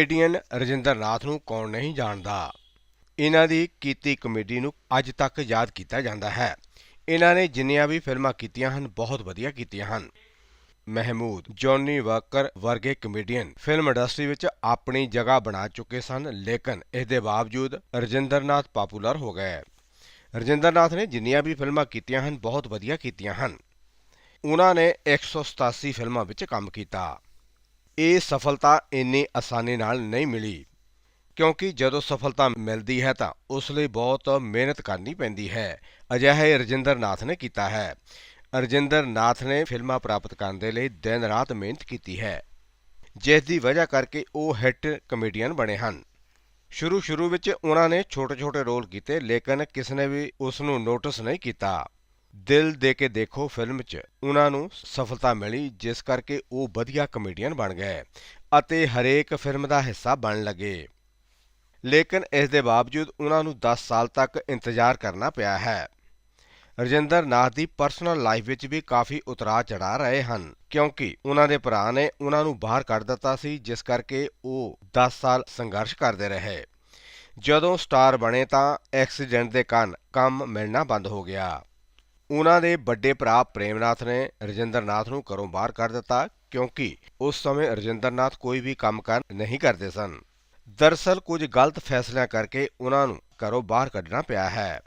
Comedian Rajinder Nath ਨੂੰ ਕੌਣ ਨਹੀਂ ਜਾਣਦਾ। ਇਹਨਾਂ ਦੀ ਕੀਤੀ ਕਮੇਡੀ ਨੂੰ ਅੱਜ ਤੱਕ ਯਾਦ ਕੀਤਾ ਜਾਂਦਾ ਹੈ। ਇਹਨਾਂ ਨੇ ਜਿੰਨੀਆਂ ਵੀ ਫਿਲਮਾਂ ਕੀਤੀਆਂ ਹਨ, ਬਹੁਤ ਵਧੀਆ ਕੀਤੀਆਂ ਹਨ। ਮਹਿਮੂਦ, ਜੌਨੀ ਵਾਕਰ ਵਰਗੇ ਕਮੇਡੀਅਨ ਫਿਲਮ ਇੰਡਸਟਰੀ ਵਿੱਚ ਆਪਣੀ ਜਗ੍ਹਾ ਬਣਾ ਚੁੱਕੇ ਸਨ, ਲੇਕਿਨ ਇਸ ਦੇ ਬਾਵਜੂਦ ਰਜਿੰਦਰ ਨਾਥ ਪਪੂਲਰ ਹੋ ਗਏ। ਰਜਿੰਦਰ ਨਾਥ ਨੇ ਜਿੰਨੀਆਂ ਵੀ ਫਿਲਮਾਂ ਕੀਤੀਆਂ ਹਨ, ਬਹੁਤ ਵਧੀਆ ਕੀਤੀਆਂ ਹਨ। ਉਹਨਾਂ ਨੇ 187 ਫਿਲਮਾਂ ਵਿੱਚ ਕੰਮ ਕੀਤਾ। ਇਹ ਸਫਲਤਾ ਇੰਨੀ ਆਸਾਨੀ ਨਾਲ ਨਹੀਂ ਮਿਲੀ। ਕਿਉਂਕਿ ਜਦੋਂ ਸਫਲਤਾ ਮਿਲਦੀ ਹੈ ਤਾਂ ਉਸ ਲਈ ਬਹੁਤ ਮਿਹਨਤ ਕਰਨੀ ਪੈਂਦੀ ਹੈ। ਅਜਿਹਾ ਹੀ ਰਜਿੰਦਰ ਨਾਥ ਨੇ ਕੀਤਾ ਹੈ। ਰਜਿੰਦਰ ਨਾਥ ਨੇ ਫਿਲਮਾਂ ਪ੍ਰਾਪਤ ਕਰਨ ਦੇ ਲਈ ਦਿਨ ਰਾਤ ਮਿਹਨਤ ਕੀਤੀ ਹੈ। ਜਿਸ ਦੀ ਵਜ੍ਹਾ ਕਰਕੇ ਉਹ ਹਿੱਟ ਕਮੇਡੀਅਨ ਬਣੇ ਹਨ। ਸ਼ੁਰੂ ਸ਼ੁਰੂ ਵਿੱਚ ਉਹਨਾਂ ਨੇ ਛੋਟੇ-ਛੋਟੇ ਰੋਲ ਕੀਤੇ, ਲੇਕਿਨ ਕਿਸ ਨੇ ਵੀ ਉਸ ਨੂੰ ਨੋਟਿਸ ਨਹੀਂ ਕੀਤਾ। ਦਿਲ ਦੇ ਕੇ ਦੇਖੋ ਫਿਲਮ 'ਚ ਉਹਨਾਂ ਨੂੰ ਸਫਲਤਾ ਮਿਲੀ, ਜਿਸ ਕਰਕੇ ਉਹ ਵਧੀਆ ਕਮੇਡੀਅਨ ਬਣ ਗਏ ਅਤੇ ਹਰੇਕ ਫਿਲਮ ਦਾ ਹਿੱਸਾ ਬਣਨ ਲੱਗੇ। ਲੇਕਿਨ ਇਸ ਦੇ ਬਾਵਜੂਦ ਉਹਨਾਂ ਨੂੰ 10 ਸਾਲ ਤੱਕ ਇੰਤਜ਼ਾਰ ਕਰਨਾ ਪਿਆ ਹੈ। ਰਜਿੰਦਰ ਨਾਥ ਦੀ ਪਰਸਨਲ ਲਾਈਫ ਵਿੱਚ ਵੀ ਕਾਫੀ ਉਤਰਾਅ ਚੜਾ ਰਹੇ ਹਨ, ਕਿਉਂਕਿ ਉਹਨਾਂ ਦੇ ਭਰਾ ਨੇ ਉਹਨਾਂ ਨੂੰ ਬਾਹਰ ਕੱਢ ਦਿੱਤਾ ਸੀ, ਜਿਸ ਕਰਕੇ ਉਹ 10 ਸਾਲ ਸੰਘਰਸ਼ ਕਰਦੇ ਰਹੇ। ਜਦੋਂ ਸਟਾਰ ਬਣੇ ਤਾਂ ਐਕਸੀਡੈਂਟ ਦੇ ਕਾਰਨ ਕੰਮ ਮਿਲਣਾ ਬੰਦ ਹੋ ਗਿਆ। ਉਹਨਾਂ ਦੇ ਵੱਡੇ ਭਰਾ ਪ੍ਰੇਮਨਾਥ ਨੇ ਰਜਿੰਦਰ ਨਾਥ ਨੂੰ ਘਰੋਂ ਬਾਹਰ ਕੱਢ ਦਿੱਤਾ ਕਿਉਂਕਿ ਉਸ ਸਮੇਂ ਰਜਿੰਦਰ ਨਾਥ ਕੋਈ ਵੀ ਕੰਮ ਕਰ ਨਹੀਂ ਕਰਦੇ ਸਨ। ਦਰਸਲ ਕੁਝ ਗਲਤ ਫੈਸਲਿਆਂ ਕਰਕੇ ਉਹਨਾਂ ਨੂੰ ਘਰੋਂ ਬਾਹਰ ਕੱਢਣਾ ਪਿਆ ਹੈ।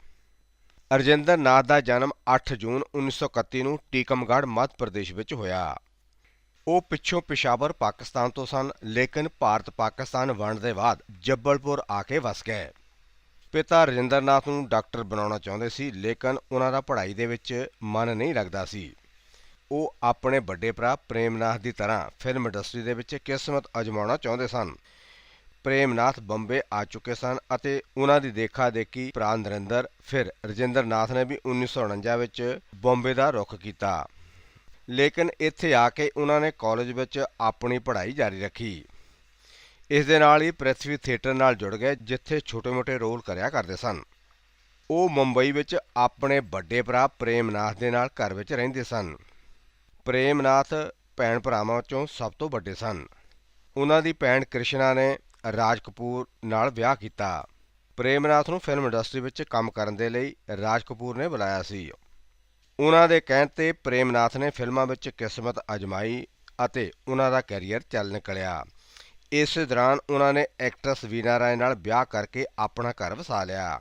ਰਜਿੰਦਰ ਨਾਥ ਦਾ ਜਨਮ 8 ਜੂਨ 1931 ਨੂੰ ਟੀਕਮਗੜ੍ਹ ਮੱਧ ਪ੍ਰਦੇਸ਼ ਵਿੱਚ ਹੋਇਆ। ਉਹ ਪਿੱਛੋਂ ਪਿਸ਼ਾਵਰ ਪਾਕਿਸਤਾਨ ਤੋਂ ਸਨ, ਲੇਕਿਨ ਭਾਰਤ ਪਾਕਿਸਤਾਨ ਵੰਡ ਦੇ ਬਾਅਦ ਜੱਬਲਪੁਰ ਆ ਕੇ ਵਸ ਗਏ। ਪਿਤਾ ਰਜਿੰਦਰ ਨਾਥ ਨੂੰ ਡਾਕਟਰ ਬਣਾਉਣਾ ਚਾਹੁੰਦੇ ਸੀ, ਲੇਕਿਨ ਉਹਨਾਂ ਦਾ ਪੜ੍ਹਾਈ ਦੇ ਵਿੱਚ ਮਨ ਨਹੀਂ ਲੱਗਦਾ ਸੀ। ਉਹ ਆਪਣੇ ਵੱਡੇ ਭਰਾ ਪ੍ਰੇਮਨਾਥ ਦੀ ਤਰ੍ਹਾਂ ਫਿਲਮ ਇੰਡਸਟਰੀ ਦੇ ਵਿੱਚ ਕਿਸਮਤ ਅਜਮਾਉਣਾ ਚਾਹੁੰਦੇ ਸਨ। ਪ੍ਰੇਮਨਾਥ ਬੰਬੇ ਆ ਚੁੱਕੇ ਸਨ ਅਤੇ ਉਹਨਾਂ ਦੀ ਦੇਖਾ ਦੇਖੀ ਭਰਾ ਨਰਿੰਦਰ, ਫਿਰ ਰਜਿੰਦਰ ਨਾਥ ਨੇ ਵੀ 1949 ਵਿੱਚ ਬੰਬੇ ਦਾ ਰੁਖ ਕੀਤਾ। ਲੇਕਿਨ ਇੱਥੇ ਆ ਕੇ ਉਹਨਾਂ ਨੇ ਕਾਲਜ ਵਿੱਚ ਆਪਣੀ ਪੜ੍ਹਾਈ ਜਾਰੀ ਰੱਖੀ। ਇਸ ਦੇ ਨਾਲ ਹੀ ਪ੍ਰਿਥਵੀ ਥੀਏਟਰ ਨਾਲ ਜੁੜ ਗਏ, ਜਿੱਥੇ ਛੋਟੇ-ਮੋਟੇ ਰੋਲ ਕਰਿਆ ਕਰਦੇ ਸਨ। ਉਹ ਮੁੰਬਈ ਵਿੱਚ ਆਪਣੇ ਵੱਡੇ ਭਰਾ ਪ੍ਰੇਮਨਾਥ ਦੇ ਨਾਲ ਘਰ ਵਿੱਚ ਰਹਿੰਦੇ ਸਨ। ਪ੍ਰੇਮਨਾਥ ਭੈਣ ਭਰਾਵਾਂ ਵਿੱਚੋਂ ਸਭ ਤੋਂ ਵੱਡੇ ਸਨ। ਉਹਨਾਂ ਦੀ ਭੈਣ ਕ੍ਰਿਸ਼ਨਾ ਨੇ ਰਾਜ ਕਪੂਰ ਨਾਲ ਵਿਆਹ ਕੀਤਾ। ਪ੍ਰੇਮਨਾਥ ਨੂੰ ਫਿਲਮ ਇੰਡਸਟਰੀ ਵਿੱਚ ਕੰਮ ਕਰਨ ਦੇ ਲਈ ਰਾਜ ਕਪੂਰ ਨੇ ਬੁਲਾਇਆ ਸੀ। ਉਹਨਾਂ ਦੇ ਕਹਿਣ ਤੇ ਪ੍ਰੇਮਨਾਥ ਨੇ ਫਿਲਮਾਂ ਵਿੱਚ ਕਿਸਮਤ ਅਜਮਾਈ ਅਤੇ ਉਹਨਾਂ ਦਾ ਕੈਰੀਅਰ ਚੱਲ ਨਿਕਲਿਆ। ਇਸ ਦੌਰਾਨ ਉਹਨਾਂ ਨੇ ਐਕਟਰੈਸ ਵੀਨਾ ਰਾਏ ਨਾਲ ਵਿਆਹ ਕਰਕੇ ਆਪਣਾ ਘਰ ਵਸਾ ਲਿਆ।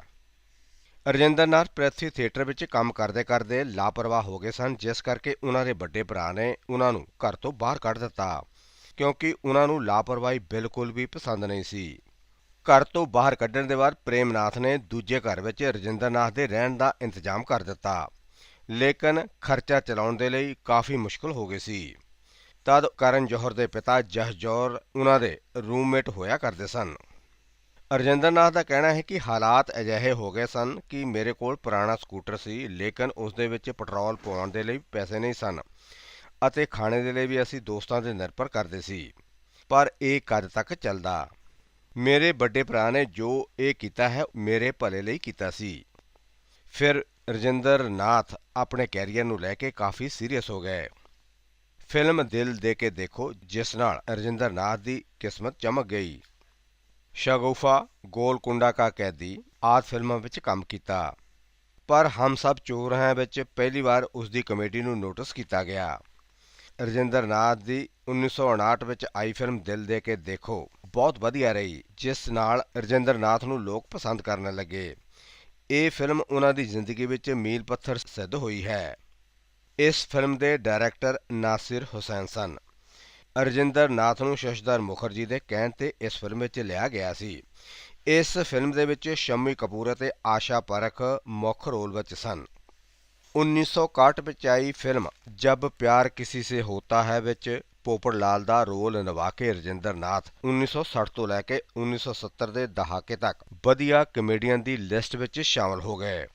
ਰਜਿੰਦਰ ਨਾਥ ਪ੍ਰਿਥਵੀ ਥੀਏਟਰ ਵਿੱਚ ਕੰਮ ਕਰਦੇ ਕਰਦੇ ਲਾਪਰਵਾਹ ਹੋ ਗਏ ਸਨ, ਜਿਸ ਕਰਕੇ ਉਹਨਾਂ ਦੇ ਵੱਡੇ ਭਰਾ ਨੇ ਉਹਨਾਂ ਨੂੰ ਘਰ ਤੋਂ ਬਾਹਰ ਕੱਢ ਦਿੱਤਾ, ਕਿਉਂਕਿ ਉਹਨਾਂ ਨੂੰ ਲਾਪਰਵਾਹੀ ਬਿਲਕੁਲ ਵੀ ਪਸੰਦ ਨਹੀਂ ਸੀ। ਘਰ ਤੋਂ ਬਾਹਰ ਕੱਢਣ ਦੇ ਬਾਅਦ ਪ੍ਰੇਮਨਾਥ ਨੇ ਦੂਜੇ ਘਰ ਵਿੱਚ ਰਜਿੰਦਰ ਨਾਥ ਦੇ ਰਹਿਣ ਦਾ ਇੰਤਜ਼ਾਮ ਕਰ ਦਿੱਤਾ, ਲੇਕਿਨ ਖਰਚਾ ਚਲਾਉਣ ਦੇ ਲਈ ਕਾਫੀ ਮੁਸ਼ਕਲ ਹੋ ਗਈ ਸੀ। ਤਦ ਕਰਨ ਜੋਹਰ ਦੇ ਪਿਤਾ ਜਹਜੌਰ ਉਹਨਾਂ ਦੇ ਰੂਮਮੇਟ ਹੋਇਆ ਕਰਦੇ ਸਨ। ਰਜਿੰਦਰ ਨਾਥ ਦਾ ਕਹਿਣਾ ਹੈ ਕਿ ਹਾਲਾਤ ਅਜਿਹੇ ਹੋ ਗਏ ਸਨ ਕਿ ਮੇਰੇ ਕੋਲ ਪੁਰਾਣਾ ਸਕੂਟਰ ਸੀ, ਲੇਕਿਨ ਉਸ ਦੇ ਵਿੱਚ ਪੈਟਰੋਲ ਪਾਉਣ ਦੇ ਲਈ ਪੈਸੇ ਨਹੀਂ ਸਨ ਅਤੇ ਖਾਣੇ ਦੇ ਲਈ ਵੀ ਅਸੀਂ ਦੋਸਤਾਂ ਤੇ ਨਿਰਭਰ ਕਰਦੇ ਸੀ, ਪਰ ਇਹ ਕਦ ਤੱਕ ਚੱਲਦਾ? ਮੇਰੇ ਵੱਡੇ ਭਰਾ ਨੇ ਜੋ ਇਹ ਕੀਤਾ ਹੈ, ਮੇਰੇ ਭਲੇ ਲਈ ਕੀਤਾ ਸੀ। ਫਿਰ ਰਜਿੰਦਰ ਨਾਥ ਆਪਣੇ ਕੈਰੀਅਰ ਨੂੰ ਲੈ ਕੇ ਕਾਫੀ ਸੀਰੀਅਸ ਹੋ ਗਏ। ਫਿਲਮ ਦਿਲ ਦੇ ਕੇ ਦੇਖੋ, ਜਿਸ ਨਾਲ ਰਜਿੰਦਰ ਨਾਥ ਦੀ ਕਿਸਮਤ ਚਮਕ ਗਈ। ਸ਼ਗੁਫਾ ਗੋਲਕੁੰਡਾ ਕਾ ਕੈਦੀ, ਆਦ ਫਿਲਮਾਂ ਵਿੱਚ ਕੰਮ ਕੀਤਾ। ਪਰ ਹਮ ਸਭ ਚੋਰ ਹਾਂ ਵਿੱਚ ਪਹਿਲੀ ਵਾਰ ਉਸ ਦੀ ਕਮੇਡੀ ਨੂੰ ਨੋਟਿਸ ਕੀਤਾ ਗਿਆ। ਰਜਿੰਦਰ ਨਾਥ ਦੀ 1959 ਵਿੱਚ ਆਈ ਫਿਲਮ ਦਿਲ ਦੇ ਕੇ ਦੇਖੋ, ਬਹੁਤ ਵਧੀਆ ਰਹੀ, ਜਿਸ ਨਾਲ ਰਜਿੰਦਰ ਨਾਥ ਨੂੰ ਲੋਕ ਪਸੰਦ ਕਰਨ ਲੱਗੇ। ਇਹ ਫਿਲਮ ਉਹਨਾਂ ਦੀ ਜ਼ਿੰਦਗੀ ਵਿੱਚ ਮੀਲ ਪੱਥਰ ਸਿੱਧ ਹੋਈ ਹੈ। ਇਸ ਫਿਲਮ ਦੇ ਡਾਇਰੈਕਟਰ ਨਾਸਿਰ ਹੁਸੈਨ ਸਨ। ਰਜਿੰਦਰ ਨਾਥ ਨੂੰ ਸ਼ਸ਼ਧਰ ਮੁਖਰਜੀ ਦੇ ਕਹਿਣ ਤੇ ਇਸ ਫਿਲਮ ਵਿੱਚ ਲਿਆ ਗਿਆ ਸੀ। ਇਸ ਫਿਲਮ ਦੇ ਵਿੱਚ ਸ਼ੰਮੀ ਕਪੂਰ ਅਤੇ ਆਸ਼ਾ ਪਰਖ ਮੁੱਖ ਰੋਲ ਵਿੱਚ ਸਨ। 1961 ਵਿੱਚ ਆਈ ਫਿਲਮ ਜਬ ਪਿਆਰ ਕਿਸੇ ਸੇ ਹੋਤਾ ਹੈ ਵਿੱਚ ਪੋਪੜ ਲਾਲ ਦਾ ਰੋਲ ਨਿਭਾ ਕੇ ਰਜਿੰਦਰ ਨਾਥ 1960 ਤੋਂ ਲੈ ਕੇ 1970 ਦੇ ਦਹਾਕੇ ਤੱਕ ਵਧੀਆ ਕਮੇਡੀਅਨ ਦੀ ਲਿਸਟ ਵਿੱਚ ਸ਼ਾਮਲ ਹੋ ਗਏ।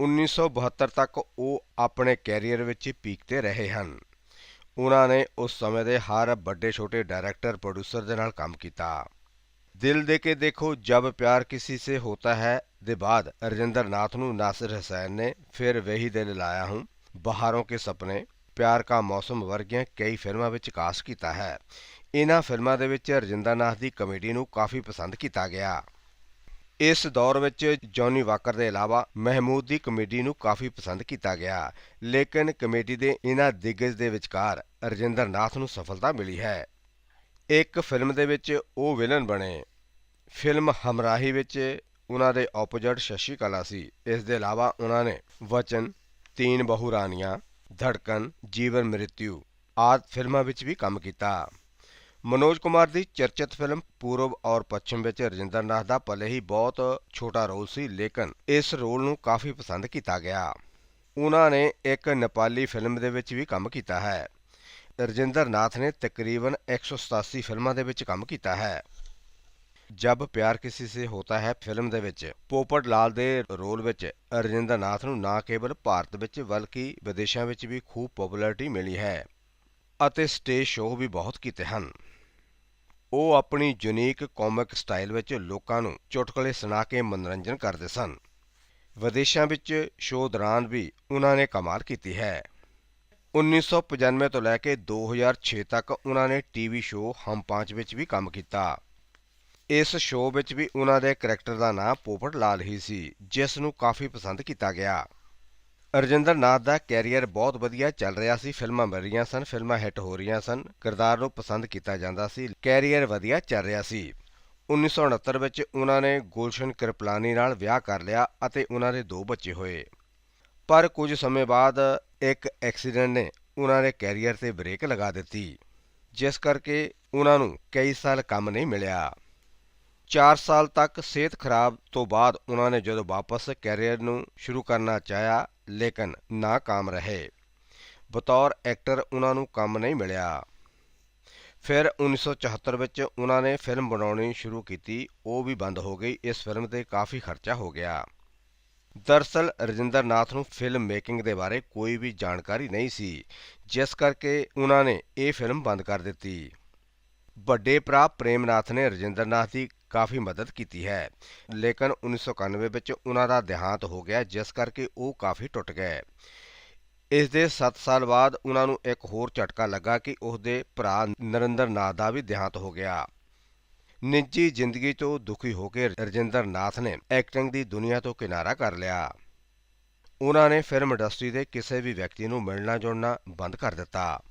1972 ਤੱਕ ਉਹ ਆਪਣੇ ਕੈਰੀਅਰ ਵਿੱਚ ਪੀਕ ਤੇ ਰਹੇ ਹਨ। ਉਹਨਾਂ ਨੇ ਉਸ ਸਮੇਂ ਦੇ ਹਰ ਵੱਡੇ ਛੋਟੇ ਡਾਇਰੈਕਟਰ, ਪ੍ਰੋਡਿਊਸਰ ਦੇ ਨਾਲ ਕੰਮ ਕੀਤਾ। ਦਿਲ ਦੇ ਕੇ ਦੇਖੋ, ਜਬ ਪਿਆਰ ਕਿਸੇ ਸੇ ਹੋਤਾ ਹੈ, ਦੇ ਬਾਅਦ ਰਜਿੰਦਰ ਨਾਥ ਨੂੰ ਨਾਸਿਰ ਹਸੈਨ ਨੇ ਫਿਰ ਵਹੀ ਦਿਲ ਲਾਇਆ ਹੂੰ। ਬਹਾਰੋਂ ਕੇ ਸੁਪਨੇ, ਪਿਆਰ ਕਾ ਮੌਸਮ ਵਰਗੀਆਂ ਕਈ ਫਿਲਮਾਂ ਵਿੱਚ ਕਾਸਟ ਕੀਤਾ ਹੈ। ਇਹਨਾਂ ਫਿਲਮਾਂ ਦੇ ਵਿੱਚ ਰਜਿੰਦਰ ਨਾਥ ਦੀ ਕਮੇਡੀ ਨੂੰ ਕਾਫੀ ਪਸੰਦ ਕੀਤਾ ਗਿਆ। ਇਸ ਦੌਰ ਵਿੱਚ ਜੌਨੀ ਵਾਕਰ ਦੇ ਇਲਾਵਾ ਮਹਿਮੂਦ ਦੀ ਕਮੇਡੀ ਨੂੰ ਕਾਫੀ ਪਸੰਦ ਕੀਤਾ ਗਿਆ। ਲੇਕਿਨ ਕਮੇਡੀ ਦੇ ਇਹਨਾਂ ਦਿੱਗਜ ਦੇ ਵਿਚਕਾਰ ਰਜਿੰਦਰ ਨਾਥ ਨੂੰ ਸਫਲਤਾ ਮਿਲੀ ਹੈ। ਇੱਕ ਫਿਲਮ ਦੇ ਵਿੱਚ ਉਹ ਵਿਲਨ ਬਣੇ। ਫਿਲਮ ਹਮਰਾਹੀ ਵਿੱਚ ਉਹਨਾਂ ਦੇ ਆਪੋਜੀਟ ਸ਼ਸ਼ੀ ਕਲਾ ਸੀ। ਇਸ ਦੇ ਇਲਾਵਾ ਉਹਨਾਂ ਨੇ ਵਚਨ, ਤੀਨ ਬਹੂ ਰਾਨੀਆਂ ਧੜਕਨ ਜੀਵਨ ਮ੍ਰਿਤਿੂ ਆਦਿ ਫਿਲਮਾਂ ਵਿੱਚ ਵੀ ਕੰਮ ਕੀਤਾ। ਮਨੋਜ ਕੁਮਾਰ ਦੀ ਚਰਚਿਤ ਫਿਲਮ ਪੂਰਬ ਔਰ ਪੱਛਮ ਵਿੱਚ ਰਜਿੰਦਰ ਨਾਥ ਦਾ ਭਲੇ ਹੀ ਬਹੁਤ ਛੋਟਾ ਰੋਲ ਸੀ, ਲੇਕਿਨ ਇਸ ਰੋਲ ਨੂੰ ਕਾਫੀ ਪਸੰਦ ਕੀਤਾ ਗਿਆ। ਉਹਨਾਂ ਨੇ ਇੱਕ ਨੇਪਾਲੀ ਫਿਲਮ ਦੇ ਵਿੱਚ ਵੀ ਕੰਮ ਕੀਤਾ ਹੈ। ਰਜਿੰਦਰ ਨਾਥ ਨੇ ਤਕਰੀਬਨ 187 ਫਿਲਮਾਂ ਦੇ ਵਿੱਚ ਕੰਮ ਕੀਤਾ ਹੈ। ਜਬ ਪਿਆਰ ਕਿਸੇ ਸੇ ਹੋਤਾ ਹੈ ਫਿਲਮ ਦੇ ਵਿੱਚ, ਪੋਪਟ ਲਾਲ ਦੇ ਰੋਲ ਵਿੱਚ ਰਜਿੰਦਰ ਨਾਥ ਨੂੰ ਨਾ ਕੇਵਲ ਭਾਰਤ ਵਿੱਚ ਬਲਕਿ ਵਿਦੇਸ਼ਾਂ ਵਿੱਚ ਵੀ ਖੂਬ ਪਪੂਲੈਰਿਟੀ ਮਿਲੀ ਹੈ ਅਤੇ ਸਟੇਜ ਸ਼ੋਅ ਵੀ ਬਹੁਤ ਕੀਤੇ ਹਨ। ਉਹ ਆਪਣੀ ਯੂਨੀਕ ਕਾਮਿਕ ਸਟਾਈਲ ਵਿੱਚ ਲੋਕਾਂ ਨੂੰ ਚੁਟਕਲੇ ਸੁਣਾ ਕੇ ਮਨੋਰੰਜਨ ਕਰਦੇ ਸਨ। ਵਿਦੇਸ਼ਾਂ ਵਿੱਚ ਸ਼ੋਅ ਦੌਰਾਨ ਵੀ ਉਹਨਾਂ ਨੇ ਕਮਾਲ ਕੀਤੀ ਹੈ। 1995 ਤੋਂ ਲੈ ਕੇ 2006 ਤੱਕ ਉਹਨਾਂ ਨੇ ਟੀਵੀ ਸ਼ੋਅ ਹਮ ਪਾਂਚ ਵਿੱਚ ਵੀ ਕੰਮ ਕੀਤਾ। ਇਸ ਸ਼ੋਅ ਵਿੱਚ ਵੀ ਉਹਨਾਂ ਦੇ ਕਰੈਕਟਰ ਦਾ ਨਾਂ ਪੋਪਟ ਲਾਲ ਹੀ ਸੀ, ਜਿਸ ਨੂੰ ਕਾਫੀ ਪਸੰਦ ਕੀਤਾ ਗਿਆ। ਰਜਿੰਦਰ ਨਾਥ ਦਾ ਕੈਰੀਅਰ ਬਹੁਤ ਵਧੀਆ ਚੱਲ ਰਿਹਾ ਸੀ। ਫਿਲਮਾਂ ਬਣ ਰਹੀਆਂ ਸਨ, ਫਿਲਮਾਂ ਹਿੱਟ ਹੋ ਰਹੀਆਂ ਸਨ। ਕਿਰਦਾਰ ਨੂੰ ਪਸੰਦ ਕੀਤਾ ਜਾਂਦਾ ਸੀ। ਕੈਰੀਅਰ ਵਧੀਆ ਚੱਲ ਰਿਹਾ ਸੀ। 1969 ਵਿੱਚ ਉਹਨਾਂ ਨੇ ਗੁਲਸ਼ਨ ਕਿਰਪਲਾਨੀ ਨਾਲ ਵਿਆਹ ਕਰ ਲਿਆ ਅਤੇ ਉਹਨਾਂ ਦੇ ਦੋ ਬੱਚੇ ਹੋਏ। ਪਰ ਕੁਝ ਸਮੇਂ ਬਾਅਦ ਇੱਕ ਐਕਸੀਡੈਂਟ ਨੇ ਉਹਨਾਂ ਦੇ ਕੈਰੀਅਰ ਤੇ ਬ੍ਰੇਕ ਲਗਾ ਦਿੱਤੀ, ਜਿਸ ਕਰਕੇ ਉਹਨਾਂ ਨੂੰ ਕਈ ਸਾਲ ਕੰਮ ਨਹੀਂ ਮਿਲਿਆ। 4 ਸਾਲ ਤੱਕ ਸਿਹਤ ਖਰਾਬ ਤੋਂ ਬਾਅਦ ਉਹਨਾਂ ਨੇ ਜਦੋਂ ਵਾਪਸ ਕੈਰੀਅਰ ਨੂੰ ਸ਼ੁਰੂ ਕਰਨਾ ਚਾਹਿਆ ਲੇਕਿਨ ਨਾਕਾਮ ਰਹੇ। ਬਤੌਰ ਐਕਟਰ ਉਹਨਾਂ ਨੂੰ ਕੰਮ ਨਹੀਂ ਮਿਲਿਆ। ਫਿਰ 1974 ਵਿੱਚ ਉਹਨਾਂ ਨੇ ਫਿਲਮ ਬਣਾਉਣੀ ਸ਼ੁਰੂ ਕੀਤੀ। ਉਹ ਵੀ ਬੰਦ ਹੋ ਗਈ। ਇਸ ਫਿਲਮ ਤੇ ਕਾਫੀ ਖਰਚਾ ਹੋ ਗਿਆ। ਦਰਸਲ ਰਜਿੰਦਰ ਨਾਥ ਨੂੰ ਫਿਲਮ ਮੇਕਿੰਗ ਦੇ ਬਾਰੇ ਕੋਈ ਵੀ ਜਾਣਕਾਰੀ ਨਹੀਂ ਸੀ। ਜਿਸ ਕਰਕੇ ਉਹਨਾਂ ਨੇ ਇਹ ਫਿਲਮ ਬੰਦ ਕਰ ਦਿੱਤੀ। ਵੱਡੇ ਭਰਾ ਪ੍ਰੇਮਨਾਥ ਨੇ ਰਜਿੰਦਰ ਨਾਥ ਦੀ ਕਾਫੀ ਮਦਦ ਕੀਤੀ ਹੈ। ਲੇਕਿਨ 1991 ਵਿੱਚ ਉਹਨਾਂ ਦਾ ਦੇਹਾਂਤ ਹੋ ਗਿਆ, ਜਿਸ ਕਰਕੇ ਉਹ ਕਾਫੀ ਟੁੱਟ ਗਏ। ਇਸ ਦੇ 7 ਸਾਲ ਬਾਅਦ ਉਹਨਾਂ ਨੂੰ ਇੱਕ ਹੋਰ ਝਟਕਾ ਲੱਗਾ ਕਿ ਉਸ ਦੇ ਭਰਾ ਨਰਿੰਦਰ ਨਾਥ ਦਾ ਵੀ ਦੇਹਾਂਤ ਹੋ ਗਿਆ। ਨਿੱਜੀ ਜ਼ਿੰਦਗੀ ਤੋਂ ਦੁਖੀ ਹੋ ਕੇ ਰਜਿੰਦਰ ਨਾਥ ਨੇ ਐਕਟਿੰਗ ਦੀ ਦੁਨੀਆ ਤੋਂ ਕਿਨਾਰਾ ਕਰ ਲਿਆ। ਉਹਨਾਂ ਨੇ ਫਿਲਮ ਇੰਡਸਟਰੀ ਦੇ ਕਿਸੇ ਵੀ ਵਿਅਕਤੀ ਨੂੰ ਮਿਲਣਾ ਜੁਲਣਾ ਬੰਦ ਕਰ ਦਿੱਤਾ।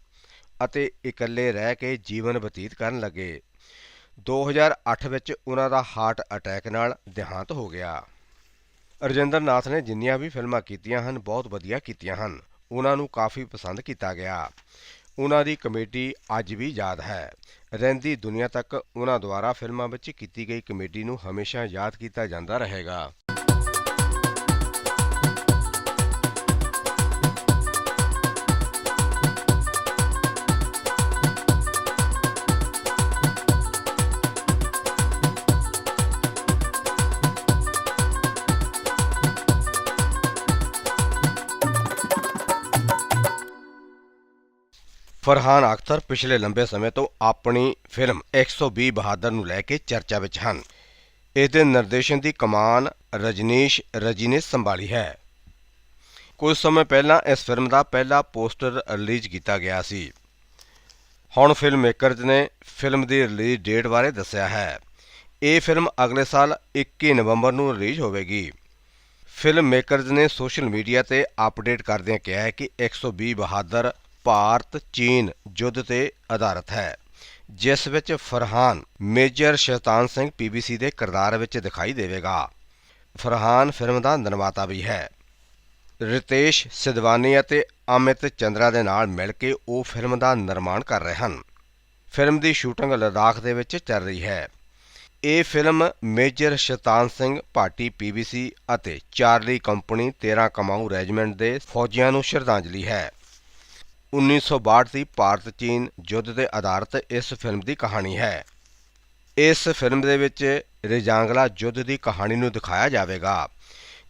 ਅਤੇ ਇਕੱਲੇ ਰਹਿ ਕੇ ਜੀਵਨ ਬਤੀਤ ਕਰਨ ਲੱਗੇ। 2008 ਵਿੱਚ ਉਹਨਾਂ ਦਾ ਹਾਰਟ ਅਟੈਕ ਨਾਲ ਦੇਹਾਂਤ ਹੋ ਗਿਆ। ਰਜਿੰਦਰ ਨਾਥ ਨੇ ਜਿੰਨੀਆਂ ਵੀ ਫਿਲਮਾਂ ਕੀਤੀਆਂ ਹਨ, ਬਹੁਤ ਵਧੀਆ ਕੀਤੀਆਂ ਹਨ। ਉਹਨਾਂ ਨੂੰ ਕਾਫੀ ਪਸੰਦ ਕੀਤਾ ਗਿਆ। ਉਹਨਾਂ ਦੀ ਕਮੇਡੀ ਅੱਜ ਵੀ ਯਾਦ ਹੈ। ਰਹਿੰਦੀ ਦੁਨੀਆ ਤੱਕ ਉਹਨਾਂ ਦੁਆਰਾ ਫਿਲਮਾਂ ਵਿੱਚ ਕੀਤੀ ਗਈ ਕਮੇਡੀ ਨੂੰ ਹਮੇਸ਼ਾ ਯਾਦ ਕੀਤਾ ਜਾਂਦਾ ਰਹੇਗਾ। ਫਰਹਾਨ ਅਖਤਰ ਪਿਛਲੇ ਲੰਬੇ ਸਮੇਂ ਤੋਂ ਆਪਣੀ ਫਿਲਮ 120 ਬਹਾਦਰ ਨੂੰ ਲੈ ਕੇ ਚਰਚਾ ਵਿੱਚ ਹਨ। ਇਸ ਦੇ ਨਿਰਦੇਸ਼ਨ ਦੀ ਕਮਾਨ ਰਜਨੀਸ਼ ਰਜੀ ਨੇ ਸੰਭਾਲੀ ਹੈ। ਕੁਝ ਸਮੇਂ ਪਹਿਲਾਂ ਇਸ ਫਿਲਮ ਦਾ ਪਹਿਲਾ ਪੋਸਟਰ ਰਿਲੀਜ਼ ਕੀਤਾ ਗਿਆ ਸੀ। ਹੁਣ ਫਿਲਮ ਮੇਕਰਜ਼ ਨੇ ਫਿਲਮ ਦੀ ਰਿਲੀਜ਼ ਡੇਟ ਬਾਰੇ ਦੱਸਿਆ ਹੈ। ਇਹ ਫਿਲਮ ਅਗਲੇ ਸਾਲ 21 ਨਵੰਬਰ ਨੂੰ ਰਿਲੀਜ਼ ਹੋਵੇਗੀ। ਫਿਲਮ ਮੇਕਰਜ਼ ਨੇ ਸੋਸ਼ਲ ਮੀਡੀਆ ਤੇ ਅਪਡੇਟ ਕਰਦਿਆਂ ਕਿਹਾ ਹੈ ਕਿ 120 ਬਹਾਦਰ ਭਾਰਤ ਚੀਨ ਯੁੱਧ ਤੇ ਆਧਾਰਿਤ ਹੈ, ਜਿਸ ਵਿੱਚ ਫਰਹਾਨ ਮੇਜਰ ਸ਼ੈਤਾਨ ਸਿੰਘ ਪੀਬੀਸੀ ਦੇ ਕਿਰਦਾਰ ਵਿੱਚ ਦਿਖਾਈ ਦੇਵੇਗਾ। ਫਰਹਾਨ ਫਿਲਮ ਦਾ ਨਿਰਮਾਤਾ ਵੀ ਹੈ। ਰਿਤੇਸ਼ ਸਿਦਵਾਨੀ ਅਤੇ ਅਮਿਤ ਚੰਦਰਾ ਦੇ ਨਾਲ ਮਿਲ ਕੇ ਉਹ ਫਿਲਮ ਦਾ ਨਿਰਮਾਣ ਕਰ ਰਹੇ ਹਨ। ਫਿਲਮ ਦੀ ਸ਼ੂਟਿੰਗ ਲਦਾਖ ਦੇ ਵਿੱਚ ਚੱਲ ਰਹੀ ਹੈ। ਇਹ film major Shaitan Singh Bhati PBC ਅਤੇ ਚਾਰਲੀ ਕੰਪਨੀ 13 ਕਮਾਊ ਰੈਜੀਮੈਂਟ ਦੇ ਫੌਜੀਆਂ ਨੂੰ ਸ਼ਰਧਾਂਜਲੀ ਹੈ। 1962 ਦੀ ਭਾਰਤ ਚੀਨ ਯੁੱਧ ਤੇ ਆਧਾਰਿਤ ਇਸ ਫਿਲਮ ਦੀ ਕਹਾਣੀ ਹੈ। ਇਸ ਫਿਲਮ ਦੇ ਵਿੱਚ ਰਿਜਾਂਗਲਾ ਯੁੱਧ ਦੀ ਕਹਾਣੀ ਨੂੰ ਦਿਖਾਇਆ ਜਾਵੇਗਾ,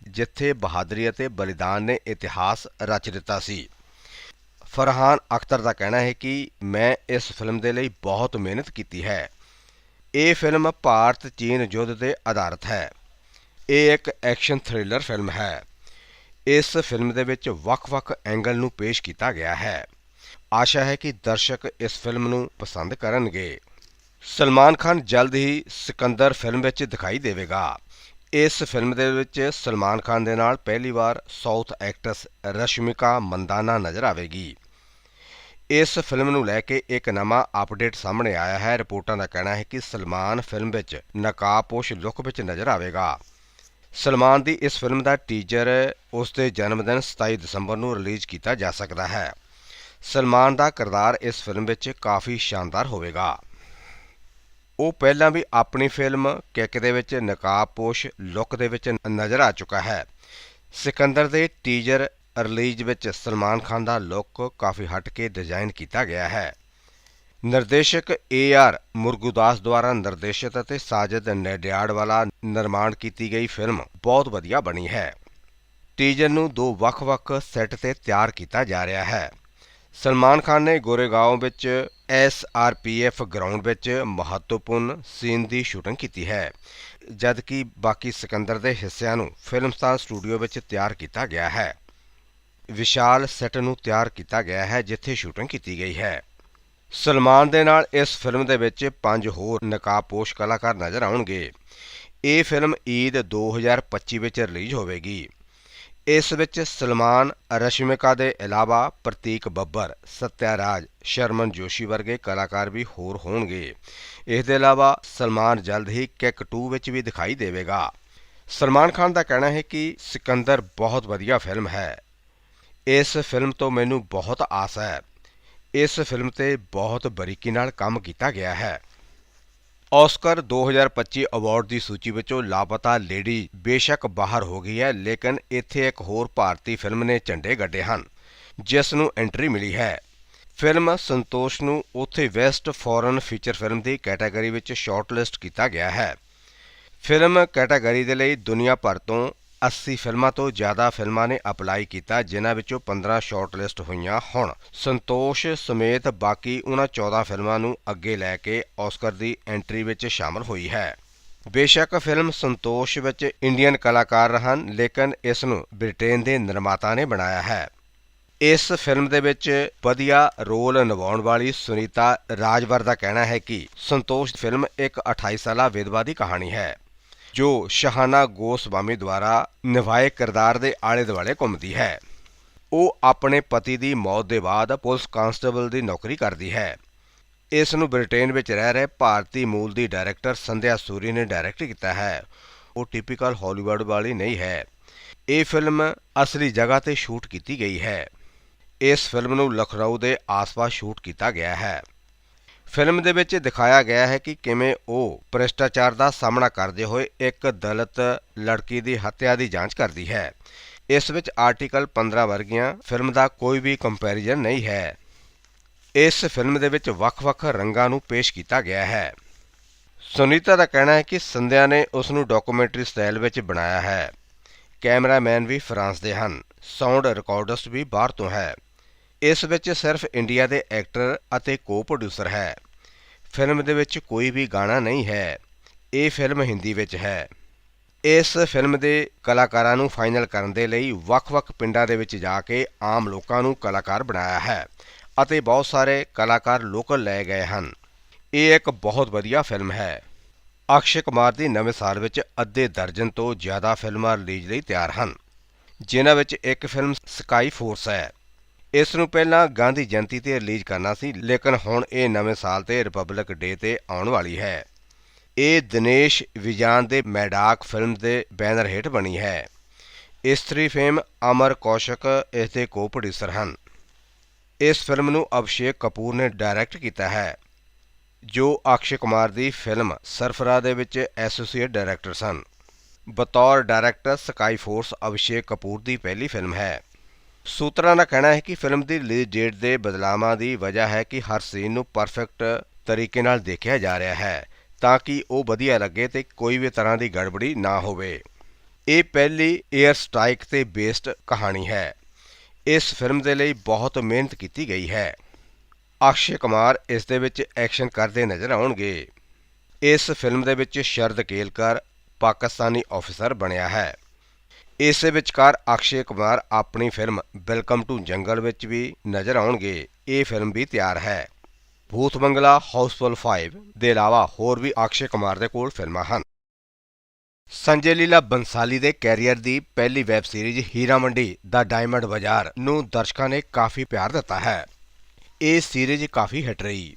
ਜਿੱਥੇ ਬਹਾਦਰੀ ਅਤੇ ਬਲੀਦਾਨ ਨੇ ਇਤਿਹਾਸ ਰਚ ਦਿੱਤਾ ਸੀ। ਫਰਹਾਨ ਅਖਤਰ ਦਾ ਕਹਿਣਾ ਹੈ ਕਿ ਮੈਂ ਇਸ ਫਿਲਮ ਦੇ ਲਈ ਬਹੁਤ ਮਿਹਨਤ ਕੀਤੀ ਹੈ। ਇਹ ਫਿਲਮ ਭਾਰਤ ਚੀਨ ਯੁੱਧ ਤੇ ਆਧਾਰਿਤ ਹੈ। ਇਹ ਇੱਕ ਐਕਸ਼ਨ ਥ੍ਰਿਲਰ ਫਿਲਮ ਹੈ। ਇਸ ਫਿਲਮ ਦੇ ਵਿੱਚ ਵੱਖ-ਵੱਖ ਐਂਗਲ ਨੂੰ ਪੇਸ਼ ਕੀਤਾ ਗਿਆ ਹੈ। ਆਸ਼ਾ ਹੈ ਕਿ ਦਰਸ਼ਕ ਇਸ ਫਿਲਮ ਨੂੰ ਪਸੰਦ ਕਰਨਗੇ। ਸਲਮਾਨ ਖਾਨ ਜਲਦ ਹੀ ਸਿਕੰਦਰ ਫਿਲਮ ਵਿੱਚ ਦਿਖਾਈ ਦੇਵੇਗਾ। ਇਸ ਫਿਲਮ ਦੇ ਵਿੱਚ ਸਲਮਾਨ ਖਾਨ ਦੇ ਨਾਲ ਪਹਿਲੀ ਵਾਰ ਸਾਊਥ ਐਕਟਰਸ ਰਸ਼ਮਿਕਾ ਮੰਦਾਨਾ ਨਜ਼ਰ ਆਵੇਗੀ। ਇਸ ਫਿਲਮ ਨੂੰ ਲੈ ਕੇ ਇੱਕ ਨਵਾਂ ਅਪਡੇਟ ਸਾਹਮਣੇ ਆਇਆ ਹੈ। ਰਿਪੋਰਟਾਂ ਦਾ ਕਹਿਣਾ ਹੈ ਕਿ ਸਲਮਾਨ ਫਿਲਮ ਵਿੱਚ ਨਕਾਬਪੋਸ਼ ਲੁੱਕ ਵਿੱਚ ਨਜ਼ਰ ਆਵੇਗਾ। ਸਲਮਾਨ ਦੀ ਇਸ ਫਿਲਮ ਦਾ ਟੀਜ਼ਰ ਉਸ ਦੇ ਜਨਮ ਦਿਨ 27 ਦਸੰਬਰ ਨੂੰ ਰਿਲੀਜ਼ ਕੀਤਾ ਜਾ ਸਕਦਾ ਹੈ। ਸਲਮਾਨ ਦਾ ਕਿਰਦਾਰ ਇਸ ਫਿਲਮ ਵਿੱਚ ਕਾਫੀ ਸ਼ਾਨਦਾਰ ਹੋਵੇਗਾ। ਉਹ ਪਹਿਲਾਂ ਵੀ ਆਪਣੀ ਫਿਲਮ ਕਿੱਕ ਦੇ ਵਿੱਚ ਨਕਾਬਪੋਸ਼ ਲੁੱਕ ਦੇ ਵਿੱਚ ਨਜ਼ਰ ਆ ਚੁੱਕਾ ਹੈ। ਸਿਕੰਦਰ ਦੇ ਟੀਜ਼ਰ ਰਿਲੀਜ਼ ਵਿੱਚ ਸਲਮਾਨ ਖਾਨ ਦਾ ਲੁੱਕ ਕਾਫੀ ਹਟ ਕੇ ਡਿਜ਼ਾਈਨ ਕੀਤਾ ਗਿਆ ਹੈ। ਨਿਰਦੇਸ਼ਕ ਏ ਆਰ ਮੁਰਗੂਦਾਸ ਦੁਆਰਾ ਨਿਰਦੇਸ਼ਿਤ ਅਤੇ ਸਾਜਦ ਨੈਡਿਆੜ ਵਾਲਾ ਨਿਰਮਾਣ ਕੀਤੀ ਗਈ ਫਿਲਮ ਬਹੁਤ ਵਧੀਆ ਬਣੀ ਹੈ। ਟੀਜ਼ਰ ਨੂੰ ਦੋ ਵੱਖ-ਵੱਖ ਸੈੱਟ ਤੇ ਤਿਆਰ ਕੀਤਾ ਜਾ ਰਿਹਾ ਹੈ। ਸਲਮਾਨ ਖਾਨ ਨੇ ਗੋਰੇਗਾਂਵ ਵਿੱਚ ਐਸਆਰਪੀਐਫ ਗਰਾਊਂਡ ਵਿੱਚ ਮਹੱਤਵਪੂਰਨ ਸੀਨ ਦੀ ਸ਼ੂਟਿੰਗ ਕੀਤੀ ਹੈ, ਜਦਕਿ ਬਾਕੀ ਸਿਕੰਦਰ ਦੇ ਹਿੱਸਿਆਂ ਨੂੰ ਫਿਲਮਸਟਾਰ ਸਟੂਡੀਓ ਵਿੱਚ ਤਿਆਰ ਕੀਤਾ ਗਿਆ ਹੈ। ਵਿਸ਼ਾਲ ਸੈੱਟ ਨੂੰ ਤਿਆਰ ਕੀਤਾ ਗਿਆ ਹੈ, ਜਿੱਥੇ ਸ਼ੂਟਿੰਗ ਕੀਤੀ ਗਈ ਹੈ। ਸਲਮਾਨ ਦੇ ਨਾਲ ਇਸ ਫਿਲਮ ਦੇ ਵਿੱਚ ਪੰਜ ਹੋਰ ਨਕਾਬਪੋਸ਼ ਕਲਾਕਾਰ ਨਜ਼ਰ ਆਉਣਗੇ। ਇਹ ਫਿਲਮ ਈਦ 2025 ਵਿੱਚ ਰਿਲੀਜ਼ ਹੋਵੇਗੀ। ਇਸ ਵਿੱਚ ਸਲਮਾਨ, ਰਸ਼ਮਿਕਾ ਦੇ ਇਲਾਵਾ ਪ੍ਰਤੀਕ ਬੱਬਰ, ਸਤਿਆਰਾਜ, ਸ਼ਰਮਨ ਜੋਸ਼ੀ ਵਰਗੇ ਕਲਾਕਾਰ ਵੀ ਹੋਰ ਹੋਣਗੇ। ਇਸ ਦੇ ਇਲਾਵਾ ਸਲਮਾਨ ਜਲਦ ਹੀ ਕਿੱਕ 2 ਵਿੱਚ ਵੀ ਦਿਖਾਈ ਦੇਵੇਗਾ। ਸਲਮਾਨ ਖਾਨ ਦਾ ਕਹਿਣਾ ਹੈ ਕਿ ਸਿਕੰਦਰ ਬਹੁਤ ਵਧੀਆ ਫਿਲਮ ਹੈ। ਇਸ ਫਿਲਮ ਤੋਂ ਮੈਨੂੰ ਬਹੁਤ ਆਸ ਹੈ। ਇਸ ਫਿਲਮ ਤੇ ਬਹੁਤ ਬਰੀਕੀ ਨਾਲ ਕੰਮ ਕੀਤਾ ਗਿਆ ਹੈ। ਆਸਕਰ 2025 ਅਵਾਰਡ ਦੀ ਸੂਚੀ ਵਿੱਚੋਂ ਲਾਪਤਾ ਲੇਡੀ ਬੇਸ਼ੱਕ ਬਾਹਰ ਹੋ ਗਈ ਹੈ, ਲੇਕਿਨ ਇੱਥੇ ਇੱਕ ਹੋਰ ਭਾਰਤੀ ਫਿਲਮ ਨੇ ਝੰਡੇ ਗੱਡੇ ਹਨ, ਜਿਸ ਨੂੰ ਐਂਟਰੀ ਮਿਲੀ ਹੈ। ਫਿਲਮ ਸੰਤੋਸ਼ ਨੂੰ ਉੱਥੇ ਵੈਸਟ ਫੋਰਨ ਫੀਚਰ ਫਿਲਮ ਦੀ ਕੈਟਾਗਰੀ ਵਿੱਚ ਸ਼ਾਰਟਲਿਸਟ ਕੀਤਾ ਗਿਆ ਹੈ। ਫਿਲਮ ਕੈਟਾਗਰੀ ਦੇ ਲਈ ਦੁਨੀਆ ਭਰ ਤੋਂ 80 ਫਿਲਮਾਂ ਤੋਂ ਜ਼ਿਆਦਾ ਫਿਲਮਾਂ ਨੇ ਅਪਲਾਈ ਕੀਤਾ, ਜਿਨ੍ਹਾਂ ਵਿੱਚੋਂ 15 ਸ਼ਾਰਟਲਿਸਟ ਹੋਈਆਂ ਹੁਣ। ਸੰਤੋਸ਼ ਸਮੇਤ ਬਾਕੀ ਉਹਨਾਂ 14 ਫਿਲਮਾਂ ਨੂੰ ਅੱਗੇ ਲੈ ਕੇ ਆਸਕਰ ਦੀ ਐਂਟਰੀ ਵਿੱਚ ਸ਼ਾਮਲ ਹੋਈ ਹੈ। ਬੇਸ਼ੱਕ ਫਿਲਮ ਸੰਤੋਸ਼ ਵਿੱਚ ਇੰਡੀਅਨ ਕਲਾਕਾਰ ਹਨ ਲੇਕਿਨ ਇਸ ਨੂੰ ਬ੍ਰਿਟੇਨ ਦੇ ਨਿਰਮਾਤਾ ਨੇ ਬਣਾਇਆ ਹੈ। ਇਸ ਫਿਲਮ ਦੇ ਵਿੱਚ ਵਧੀਆ ਰੋਲ ਨਿਭਾਉਣ ਵਾਲੀ ਸੁਨੀਤਾ ਰਾਜਵਰ ਦਾ ਕਹਿਣਾ ਹੈ ਕਿ ਸੰਤੋਸ਼ ਫਿਲਮ ਇੱਕ 28 ਸਾਲਾ ਵਿਧਵਾ ਦੀ ਕਹਾਣੀ ਹੈ। ਜੋ ਸ਼ਹਾਨਾ ਗੋਸਵਾਮੀ ਦੁਆਰਾ ਨਿਭਾਏ ਕਿਰਦਾਰ ਦੇ ਆਲੇ ਦੁਆਲੇ ਘੁੰਮਦੀ ਹੈ। ਉਹ ਆਪਣੇ ਪਤੀ ਦੀ ਮੌਤ ਦੇ ਬਾਅਦ ਪੁਲਿਸ ਕਾਂਸਟੇਬਲ ਦੀ ਨੌਕਰੀ ਕਰਦੀ ਹੈ। ਇਸ ਨੂੰ ਬ੍ਰਿਟੇਨ ਵਿੱਚ ਰਹਿ ਰਹੇ ਭਾਰਤੀ ਮੂਲ ਦੀ ਡਾਇਰੈਕਟਰ ਸੰਧਿਆ ਸੂਰੀ ਨੇ ਡਾਇਰੈਕਟ ਕੀਤਾ ਹੈ। ਉਹ ਟਿਪੀਕਲ ਹਾਲੀਵੁੱਡ ਵਾਲੀ ਨਹੀਂ ਹੈ। ਇਹ ਫਿਲਮ ਅਸਲੀ ਜਗ੍ਹਾ ਤੇ ਸ਼ੂਟ ਕੀਤੀ ਗਈ ਹੈ। ਇਸ ਫਿਲਮ ਨੂੰ ਲਖਨਊ ਦੇ ਆਸ-ਪਾਸ ਸ਼ੂਟ ਕੀਤਾ ਗਿਆ ਹੈ। ਫਿਲਮ ਦੇ ਵਿੱਚ ਦਿਖਾਇਆ ਗਿਆ ਹੈ ਕਿ ਕਿਵੇਂ ਉਹ ਭ੍ਰਿਸ਼ਟਾਚਾਰ ਦਾ ਸਾਹਮਣਾ ਕਰਦੇ ਹੋਏ ਇੱਕ ਦਲਿਤ ਲੜਕੀ ਦੀ ਹੱਤਿਆ ਦੀ ਜਾਂਚ ਕਰਦੀ ਹੈ। ਇਸ ਵਿੱਚ ਆਰਟੀਕਲ 15 ਵਰਗੀਆਂ ਫਿਲਮ ਦਾ ਕੋਈ ਵੀ ਕੰਪੈਰੀਜ਼ਨ ਨਹੀਂ ਹੈ। ਇਸ ਫਿਲਮ ਦੇ ਵਿੱਚ ਵੱਖ-ਵੱਖ ਰੰਗਾਂ ਨੂੰ ਪੇਸ਼ ਕੀਤਾ ਗਿਆ ਹੈ। ਸੁਨੀਤਾ ਦਾ ਕਹਿਣਾ ਹੈ ਕਿ ਸੰਧਿਆ ਨੇ ਉਸ ਨੂੰ ਡਾਕੂਮੈਂਟਰੀ ਸਟਾਈਲ ਵਿੱਚ ਬਣਾਇਆ ਹੈ। ਕੈਮਰਾਮੈਨ ਵੀ ਫਰਾਂਸ ਦੇ ਹਨ। ਸਾਊਂਡ ਰਿਕਾਰਡਿਸਟ ਵੀ ਬਾਹਰ ਤੋਂ ਹੈ। ਇਸ ਵਿੱਚ ਸਿਰਫ ਇੰਡੀਆ ਦੇ ਐਕਟਰ ਅਤੇ ਕੋ-ਪ੍ਰੋਡਿਊਸਰ ਹੈ। ਫਿਲਮ ਦੇ ਵਿੱਚ ਕੋਈ ਵੀ ਗਾਣਾ ਨਹੀਂ ਹੈ। ਇਹ ਫਿਲਮ ਹਿੰਦੀ ਵਿੱਚ ਹੈ। ਇਸ ਫਿਲਮ ਦੇ ਕਲਾਕਾਰਾਂ ਨੂੰ ਫਾਈਨਲ ਕਰਨ ਦੇ ਲਈ ਵੱਖ-ਵੱਖ ਪਿੰਡਾਂ ਦੇ ਵਿੱਚ ਜਾ ਕੇ ਆਮ ਲੋਕਾਂ ਨੂੰ ਕਲਾਕਾਰ ਬਣਾਇਆ ਹੈ ਅਤੇ ਬਹੁਤ ਸਾਰੇ ਕਲਾਕਾਰ ਲੋਕਲ ਲਏ ਗਏ ਹਨ। ਇਹ ਇੱਕ ਬਹੁਤ ਵਧੀਆ ਫਿਲਮ ਹੈ। ਅਕਸ਼ੇ ਕੁਮਾਰ ਦੀ ਨਵੇਂ ਸਾਲ ਵਿੱਚ ਅੱਧੇ ਦਰਜਨ ਤੋਂ ਜ਼ਿਆਦਾ ਫਿਲਮਾਂ ਰਿਲੀਜ਼ ਲਈ ਤਿਆਰ ਹਨ। ਜਿਨ੍ਹਾਂ ਵਿੱਚ ਇੱਕ ਫਿਲਮ ਸਕਾਈ ਫੋਰਸ ਹੈ। ਇਸ ਨੂੰ ਪਹਿਲਾਂ ਗਾਂਧੀ ਜਯੰਤੀ ਤੇ ਰਿਲੀਜ਼ ਕਰਨਾ ਸੀ, ਲੇਕਿਨ ਹੁਣ ਇਹ ਨਵੇਂ ਸਾਲ ਤੇ ਰਿਪਬਲਿਕ ਡੇ ਤੇ ਆਉਣ ਵਾਲੀ ਹੈ। ਇਹ ਦਿਨੇਸ਼ ਵਿਜਾਨ ਦੇ ਮੈਡਾਕ ਫਿਲਮ ਦੇ ਬੈਨਰ ਹੇਠ ਬਣੀ ਹੈ। ਇਸਤਰੀ ਫੇਮ ਅਮਰ ਕੌਸ਼ਕ ਇਸ ਦੇ ਕੋ-ਪ੍ਰੋਡਿਊਸਰ ਹਨ। ਇਸ ਫਿਲਮ ਨੂੰ ਅਭਿਸ਼ੇਕ ਕਪੂਰ ਨੇ ਡਾਇਰੈਕਟ ਕੀਤਾ ਹੈ, ਜੋ ਅਕਸ਼ੇ ਕੁਮਾਰ ਦੀ ਫਿਲਮ ਸਰਫਰਾ ਦੇ ਵਿੱਚ ਐਸੋਸੀਏਟ ਡਾਇਰੈਕਟਰ ਸਨ ਬਤੌਰ director Sky Force Abhishek Kapoor ਦੀ ਪਹਿਲੀ ਫਿਲਮ ਹੈ। ਸੂਤਰਾਂ ਦਾ ਕਹਿਣਾ ਹੈ ਕਿ ਫਿਲਮ ਦੀ ਰਿਲੀਜ਼ ਡੇਟ ਦੇ ਬਦਲਾਵਾਂ ਦੀ ਵਜ੍ਹਾ ਹੈ ਕਿ ਹਰ ਸੀਨ ਨੂੰ ਪਰਫੈਕਟ ਤਰੀਕੇ ਨਾਲ ਦੇਖਿਆ ਜਾ ਰਿਹਾ ਹੈ, ਤਾਂ ਕਿ ਉਹ ਵਧੀਆ ਲੱਗੇ ਤੇ ਕੋਈ ਵੀ ਤਰ੍ਹਾਂ ਦੀ ਗੜਬੜੀ ਨਾ ਹੋਵੇ। ਇਹ ਪਹਿਲੀ 에ਅਰ ਸਟ੍ਰਾਈਕ ਤੇ ਬੇਸਡ ਕਹਾਣੀ ਹੈ। ਇਸ ਫਿਲਮ ਦੇ ਲਈ ਬਹੁਤ ਮਿਹਨਤ ਕੀਤੀ ਗਈ ਹੈ। ਅਕਸ਼ੇ ਕੁਮਾਰ ਇਸ ਦੇ ਵਿੱਚ ਐਕਸ਼ਨ ਕਰਦੇ ਨਜ਼ਰ ਆਉਣਗੇ। ਇਸ ਫਿਲਮ ਦੇ ਵਿੱਚ ਸ਼ਰਦ ਕੇਲਕਰ ਪਾਕਿਸਤਾਨੀ ਅਫਸਰ ਬਣਿਆ ਹੈ। ਇਸੇ ਵਿਚਕਾਰ ਅਕਸ਼ੇ ਕੁਮਾਰ ਆਪਣੀ ਫਿਲਮ ਵੈਲਕਮ ਟੂ ਜੰਗਲ ਵਿੱਚ ਵੀ ਨਜ਼ਰ ਆਉਣਗੇ। ਇਹ ਫਿਲਮ ਵੀ ਤਿਆਰ ਹੈ। ਭੂਤ ਬੰਗਲਾ, ਹਾਊਸਫੁਲ 5 ਦੇ ਇਲਾਵਾ ਹੋਰ ਵੀ ਅਕਸ਼ੇ ਕੁਮਾਰ ਦੇ ਕੋਲ ਫਿਲਮਾਂ ਹਨ। ਸੰਜੇ ਲੀਲਾ ਬੰਸਾਲੀ ਦੇ ਕੈਰੀਅਰ ਦੀ ਪਹਿਲੀ ਵੈਬ ਸੀਰੀਜ਼ ਹੀਰਾ ਮੰਡੀ, ਦਾ ਡਾਇਮੰਡ ਬਾਜ਼ਾਰ ਨੂੰ ਦਰਸ਼ਕਾਂ ਨੇ ਕਾਫੀ ਪਿਆਰ ਦਿੱਤਾ ਹੈ। ਇਹ ਸੀਰੀਜ਼ ਕਾਫੀ ਹਿੱਟ ਰਹੀ।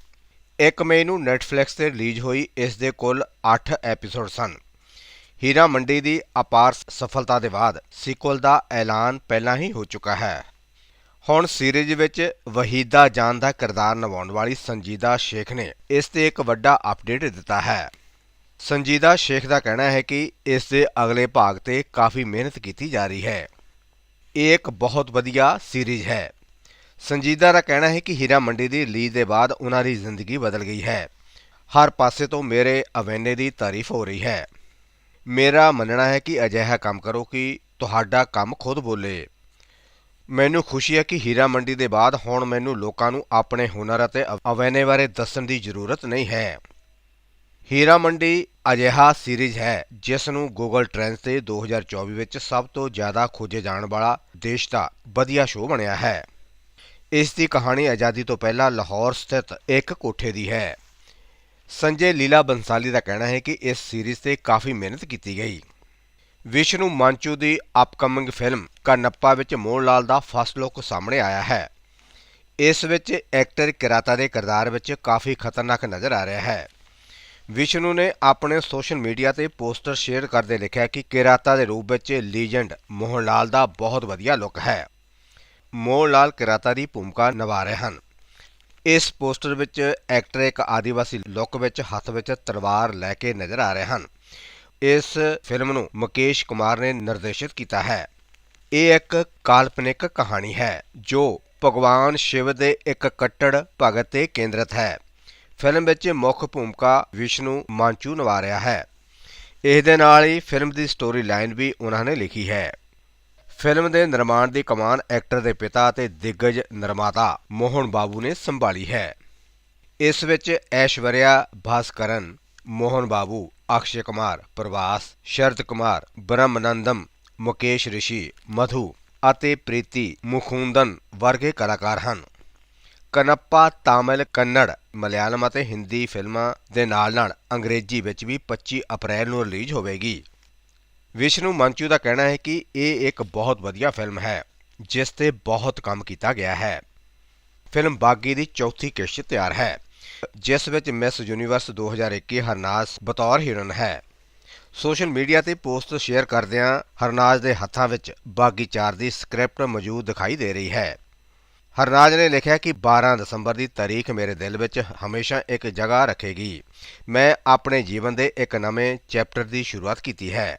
1 ਮਈ ਨੂੰ ਨੈਟਫਲਿਕਸ ਤੇ ਰਿਲੀਜ਼ ਹੋਈ, ਇਸ ਦੇ ਕੁੱਲ 8 ਐਪੀਸੋਡ ਸਨ। ਹੀਰਾ ਮੰਡੀ ਦੀ ਅਪਾਰ ਸਫਲਤਾ ਦੇ ਬਾਅਦ ਸੀਕੁਅਲ ਦਾ ਐਲਾਨ ਪਹਿਲਾਂ ਹੀ ਹੋ ਚੁੱਕਾ ਹੈ। ਹੁਣ ਸੀਰੀਜ਼ ਵਿੱਚ ਵਹੀਦਾ ਜਾਨ ਦਾ ਕਿਰਦਾਰ ਨਿਭਾਉਣ ਵਾਲੀ ਸੰਜੀਦਾ ਸ਼ੇਖ ਨੇ ਇਸ ਤੇ ਇੱਕ ਵੱਡਾ ਅਪਡੇਟ ਦਿੱਤਾ ਹੈ। ਸੰਜੀਦਾ ਸ਼ੇਖ ਦਾ ਕਹਿਣਾ ਹੈ ਕਿ ਇਸ ਦੇ ਅਗਲੇ ਭਾਗ ਤੇ ਕਾਫੀ ਮਿਹਨਤ ਕੀਤੀ ਜਾ ਰਹੀ ਹੈ। ਇਹ ਇੱਕ ਬਹੁਤ ਵਧੀਆ ਸੀਰੀਜ਼ ਹੈ। ਸੰਜੀਦਾ ਦਾ ਕਹਿਣਾ ਹੈ ਕਿ ਹੀਰਾ ਮੰਡੀ ਦੀ ਰਿਲੀਜ਼ ਦੇ ਬਾਅਦ ਉਹਨਾਂ ਦੀ ਜ਼ਿੰਦਗੀ ਬਦਲ ਗਈ ਹੈ। ਹਰ ਪਾਸੇ ਤੋਂ ਮੇਰੇ ਅਵੇਨੇ ਦੀ ਤਾਰੀਫ ਹੋ ਰਹੀ ਹੈ। ਮੇਰਾ ਮੰਨਣਾ ਹੈ ਕਿ ਅਜਿਹਾ ਕੰਮ ਕਰੋ ਕਿ ਤੁਹਾਡਾ ਕੰਮ ਖੁਦ ਬੋਲੇ। ਮੈਨੂੰ ਖੁਸ਼ੀ ਹੈ ਕਿ ਹੀਰਾ ਮੰਡੀ ਦੇ ਬਾਅਦ ਹੁਣ ਮੈਨੂੰ ਲੋਕਾਂ ਨੂੰ ਆਪਣੇ ਹੁਨਰ ਅਤੇ ਅਵੇਨੇ ਬਾਰੇ ਦੱਸਣ ਦੀ ਜ਼ਰੂਰਤ ਨਹੀਂ ਹੈ। ਹੀਰਾ ਮੰਡੀ ਅਜਿਹਾ ਸੀਰੀਜ਼ ਹੈ, ਜਿਸ ਨੂੰ Google Trends ਤੇ 2024 ਵਿੱਚ ਸਭ ਤੋਂ ਜ਼ਿਆਦਾ ਖੋਜੇ ਜਾਣ ਵਾਲਾ ਦੇਸ਼ ਦਾ ਵਧੀਆ ਸ਼ੋਅ ਬਣਿਆ ਹੈ। ਇਸ ਦੀ ਕਹਾਣੀ ਆਜ਼ਾਦੀ ਤੋਂ ਪਹਿਲਾਂ ਲਾਹੌਰ ਸਥਿਤ ਇੱਕ ਕੋਠੇ ਦੀ ਹੈ। ਸੰਜੇ ਲੀਲਾ ਬੰਸਾਲੀ ਦਾ ਕਹਿਣਾ ਹੈ ਕਿ ਇਸ ਸੀਰੀਜ਼ ਤੇ ਕਾਫੀ ਮਿਹਨਤ ਕੀਤੀ ਗਈ। ਵਿਸ਼ਨੂੰ ਮਾਂਚੂ ਦੀ ਅਪਕਮਿੰਗ ਫਿਲਮ ਕਨੱਪਾ ਵਿੱਚ ਮੋਹਨ ਲਾਲ ਦਾ ਫਸਟ ਲੁੱਕ ਸਾਹਮਣੇ ਆਇਆ ਹੈ। ਇਸ ਵਿੱਚ ਐਕਟਰ ਕਿਰਾਤਾ ਦੇ ਕਿਰਦਾਰ ਵਿੱਚ ਕਾਫੀ ਖਤਰਨਾਕ ਨਜ਼ਰ ਆ ਰਿਹਾ ਹੈ। ਵਿਸ਼ਨੂੰ ਨੇ ਆਪਣੇ ਸੋਸ਼ਲ ਮੀਡੀਆ ਤੇ ਪੋਸਟਰ ਸ਼ੇਅਰ ਕਰਦੇ ਲਿਖਿਆ ਕਿ ਕਿਰਾਤਾ ਦੇ ਰੂਪ ਵਿੱਚ ਲੀਜੈਂਡ ਮੋਹਨ ਲਾਲ ਦਾ ਬਹੁਤ ਵਧੀਆ ਲੁੱਕ ਹੈ। ਮੋਹਨ ਲਾਲ ਕਿਰਾਤਾ ਦੀ ਭੂਮਿਕਾ ਨਿਭਾ ਰਹੇ ਹਨ। ਇਸ ਪੋਸਟਰ ਵਿੱਚ ਐਕਟਰ ਇੱਕ ਆਦੀਵਾਸੀ ਲੁੱਕ ਵਿੱਚ ਹੱਥ ਵਿੱਚ ਤਲਵਾਰ ਲੈ ਕੇ ਨਜ਼ਰ ਆ ਰਹੇ ਹਨ। ਇਸ ਫਿਲਮ ਨੂੰ ਮੁਕੇਸ਼ ਕੁਮਾਰ ਨੇ ਨਿਰਦੇਸ਼ਿਤ ਕੀਤਾ ਹੈ। ਇਹ ਇੱਕ ਕਾਲਪਨਿਕ ਕਹਾਣੀ ਹੈ, ਜੋ ਭਗਵਾਨ ਸ਼ਿਵ ਦੇ ਇੱਕ ਕੱਟੜ ਭਗਤ ਤੇ ਕੇਂਦਰਿਤ ਹੈ। ਫਿਲਮ ਵਿੱਚ ਮੁੱਖ ਭੂਮਿਕਾ ਵਿਸ਼ਨੂੰ ਮਾਂਚੂ ਨਿਭਾ ਰਿਹਾ ਹੈ। ਇਸ ਦੇ ਨਾਲ ਹੀ ਫਿਲਮ ਦੀ ਸਟੋਰੀ ਲਾਈਨ ਵੀ ਉਹਨਾਂ ਨੇ ਲਿਖੀ ਹੈ। ਫਿਲਮ ਦੇ ਨਿਰਮਾਣ ਦੀ ਕਮਾਨ ਐਕਟਰ ਦੇ ਪਿਤਾ ਅਤੇ ਦਿੱਗਜ ਨਿਰਮਾਤਾ ਮੋਹਨ ਬਾਬੂ ਨੇ ਸੰਭਾਲੀ ਹੈ। ਇਸ ਵਿੱਚ ਐਸ਼ਵਰਿਆ ਭਾਸਕਰਨ, ਮੋਹਨ ਬਾਬੂ, ਅਕਸ਼ੇ ਕੁਮਾਰ ਪ੍ਰਵਾਸ ਸ਼ਰਦ ਕੁਮਾਰ, ਬ੍ਰਹਮਨੰਦਮ, ਮੁਕੇਸ਼ ਰਿਸ਼ੀ, ਮਧੂ ਅਤੇ ਪ੍ਰੀਤੀ ਮੁਖੁੰਦਨ ਵਰਗੇ ਕਲਾਕਾਰ ਹਨ। ਕਨੱਪਾ, ਤਾਮਿਲ, ਕੰਨੜ, ਮਲਿਆਲਮ ਅਤੇ ਹਿੰਦੀ ਫਿਲਮਾਂ ਦੇ ਨਾਲ-ਨਾਲ ਅੰਗਰੇਜ਼ੀ ਵਿੱਚ ਵੀ 25 ਅਪ੍ਰੈਲ ਨੂੰ ਰਿਲੀਜ਼ ਹੋਵੇਗੀ। ਵਿਸ਼ਨੂੰ ਮੰਚੂ ਦਾ ਕਹਿਣਾ ਹੈ ਕਿ ਇਹ ਇੱਕ ਬਹੁਤ ਵਧੀਆ ਫਿਲਮ ਹੈ, ਜਿਸ ਤੇ ਬਹੁਤ ਕੰਮ ਕੀਤਾ ਗਿਆ ਹੈ। ਫਿਲਮ ਬਾਗੀ ਦੀ ਚੌਥੀ ਕਿਸ਼ਤ ਤਿਆਰ ਹੈ, ਜਿਸ ਵਿੱਚ ਮਿਸ ਯੂਨੀਵਰਸ 2021 ਹਰਨਾਸ ਬਤੌਰ ਹੀਰੋਇਨ ਹੈ। ਸੋਸ਼ਲ ਮੀਡੀਆ ਤੇ ਪੋਸਟ ਸ਼ੇਅਰ ਕਰਦਿਆਂ ਹਰਨਾਜ਼ ਦੇ ਹੱਥਾਂ ਵਿੱਚ ਬਾਗੀ 4 ਦੀ ਸਕ੍ਰਿਪਟ ਮੌਜੂਦ ਦਿਖਾਈ ਦੇ ਰਹੀ ਹੈ। ਹਰਨਾਜ ਨੇ ਲਿਖਿਆ ਕਿ 12 ਦਸੰਬਰ ਦੀ ਤਾਰੀਖ ਮੇਰੇ ਦਿਲ ਵਿੱਚ ਹਮੇਸ਼ਾ ਇੱਕ ਜਗ੍ਹਾ ਰੱਖੇਗੀ। ਮੈਂ ਆਪਣੇ ਜੀਵਨ ਦੇ ਇੱਕ ਨਵੇਂ ਚੈਪਟਰ ਦੀ ਸ਼ੁਰੂਆਤ ਕੀਤੀ ਹੈ।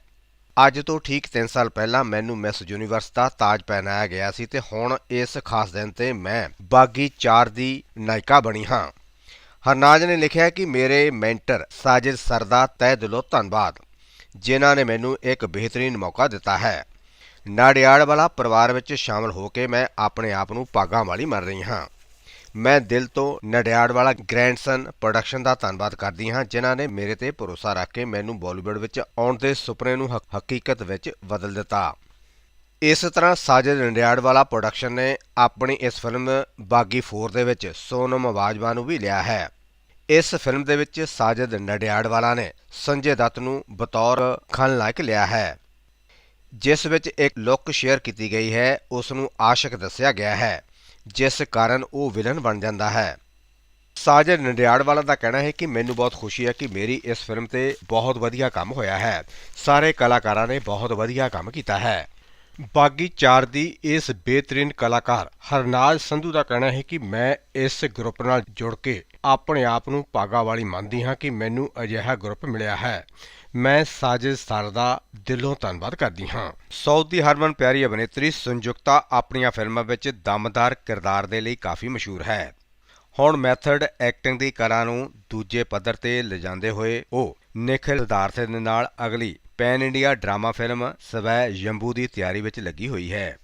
ਅੱਜ ਤੋਂ ਠੀਕ 3 ਸਾਲ ਪਹਿਲਾਂ ਮੈਨੂੰ ਮਿਸ ਯੂਨੀਵਰਸ ਦਾ ਤਾਜ ਪਹਿਨਾਇਆ ਗਿਆ ਸੀ ਤੇ ਹੁਣ ਇਸ ਖਾਸ ਦਿਨ ਤੇ ਮੈਂ ਬਾਗੀ 4 ਦੀ ਨਾਇਕਾ ਬਣੀ ਹਾਂ। ਹਰਨਾਜ ਨੇ ਲਿਖਿਆ ਕਿ ਮੇਰੇ ਮੈਂਟਰ ਸਾਜਿਦ ਸਰ ਦਾ ਤਹਿ ਦਿਲੋਂ ਧੰਨਵਾਦ, ਜਿਨ੍ਹਾਂ ਨੇ ਮੈਨੂੰ ਇੱਕ ਬਿਹਤਰੀਨ ਮੌਕਾ ਦਿੱਤਾ ਹੈ। ਨਾੜਿਆੜ ਵਾਲਾ ਪਰਿਵਾਰ ਵਿੱਚ ਸ਼ਾਮਲ ਹੋ ਕੇ ਮੈਂ ਆਪਣੇ ਆਪ ਨੂੰ ਪਾਗਾਂ ਵਾਲੀ ਮੰਨ ਰਹੀ ਹਾਂ। ਮੈਂ ਦਿਲ ਤੋਂ ਨਡਿਆੜ ਵਾਲਾ ਗ੍ਰੈਂਡਸਨ ਪ੍ਰੋਡਕਸ਼ਨ ਦਾ ਧੰਨਵਾਦ ਕਰਦੀ ਹਾਂ, ਜਿਨ੍ਹਾਂ ਨੇ ਮੇਰੇ ਤੇ ਭਰੋਸਾ ਰੱਖ ਕੇ ਮੈਨੂੰ ਬਾਲੀਵੁੱਡ ਵਿੱਚ ਆਉਣ ਦੇ ਸੁਪਨੇ ਨੂੰ ਹਕੀਕਤ ਵਿੱਚ ਬਦਲ ਦਿੱਤਾ। ਇਸ ਤਰ੍ਹਾਂ ਸਾਜਿਦ ਨਡਿਆੜ ਵਾਲਾ ਪ੍ਰੋਡਕਸ਼ਨ ਨੇ ਆਪਣੀ ਇਸ ਫਿਲਮ ਬਾਗੀ 4 ਦੇ ਵਿੱਚ ਸੋਨਮ ਬਾਜਵਾ ਨੂੰ ਵੀ ਲਿਆ ਹੈ। ਇਸ ਫਿਲਮ ਦੇ ਵਿੱਚ ਸਾਜਿਦ ਨਡਿਆੜ ਵਾਲਾ ਨੇ ਸੰਜੇ ਦੱਤ ਨੂੰ ਬਤੌਰ ਖਲਨਾਇਕ ਲਿਆ ਹੈ। ਜਿਸ ਵਿੱਚ ਇੱਕ ਲੁੱਕ ਸ਼ੇਅਰ ਕੀਤੀ ਗਈ ਹੈ, ਉਸ ਨੂੰ ਆਸ਼ਿਕ ਦੱਸਿਆ ਗਿਆ ਹੈ। ਜਿਸ ਕਾਰਨ ਉਹ ਵਿਲਨ ਬਣ ਜਾਂਦਾ ਹੈ। ਸਾਜਦ ਨੰਡਿਆੜਵਾਲਾ ਦਾ ਕਹਿਣਾ ਹੈ ਕਿ ਮੈਨੂੰ ਬਹੁਤ ਖੁਸ਼ੀ ਹੈ ਕਿ ਮੇਰੀ ਇਸ ਫਿਲਮ ਤੇ ਬਹੁਤ ਵਧੀਆ ਕੰਮ ਹੋਇਆ ਹੈ। ਸਾਰੇ ਕਲਾਕਾਰਾਂ ਨੇ ਬਹੁਤ ਵਧੀਆ ਕੰਮ ਕੀਤਾ ਹੈ। ਬਾਗੀ 4 ਦੀ ਇਸ ਬਿਹਤਰੀਨ ਕਲਾਕਾਰ ਹਰਨਾਜ ਸੰਧੂ ਦਾ ਕਹਿਣਾ ਹੈ ਕਿ ਮੈਂ ਇਸ ਗਰੁੱਪ ਨਾਲ ਜੁੜ ਕੇ ਆਪਣੇ ਆਪ ਨੂੰ ਪਾਗਾ ਵਾਲੀ ਮੰਨਦੀ ਹਾਂ ਕਿ ਮੈਨੂੰ ਅਜਿਹਾ ਗਰੁੱਪ ਮਿਲਿਆ ਹੈ। ਮੈਂ ਸਾਜਿਦ ਸਰ ਦਾ ਦਿਲੋਂ ਧੰਨਵਾਦ ਕਰਦੀ ਹਾਂ। ਸਾਊਦੀ ਹਰਮਨ ਪਿਆਰੀ ਅਭਿਨੇਤਰੀ ਸੰਯੁਕਤਾ ਆਪਣੀਆਂ ਫਿਲਮਾਂ ਵਿੱਚ ਦਮਦਾਰ ਕਿਰਦਾਰ ਦੇ ਲਈ ਕਾਫੀ ਮਸ਼ਹੂਰ ਹੈ। ਹੁਣ ਮੈਥਡ ਐਕਟਿੰਗ ਦੀ ਕਲਾ ਨੂੰ ਦੂਜੇ ਪੱਧਰ ਤੇ ਲਿਜਾਂਦੇ ਹੋਏ ਉਹ ਨਿਖਿਲ ਸਿਧਾਰਥ ਦੇ ਨਾਲ ਅਗਲੀ ਪੈਨ ਇੰਡੀਆ ਡਰਾਮਾ ਫਿਲਮ ਸਵੈ ਯੰਬੂ ਦੀ ਤਿਆਰੀ ਵਿੱਚ ਲੱਗੀ ਹੋਈ ਹੈ।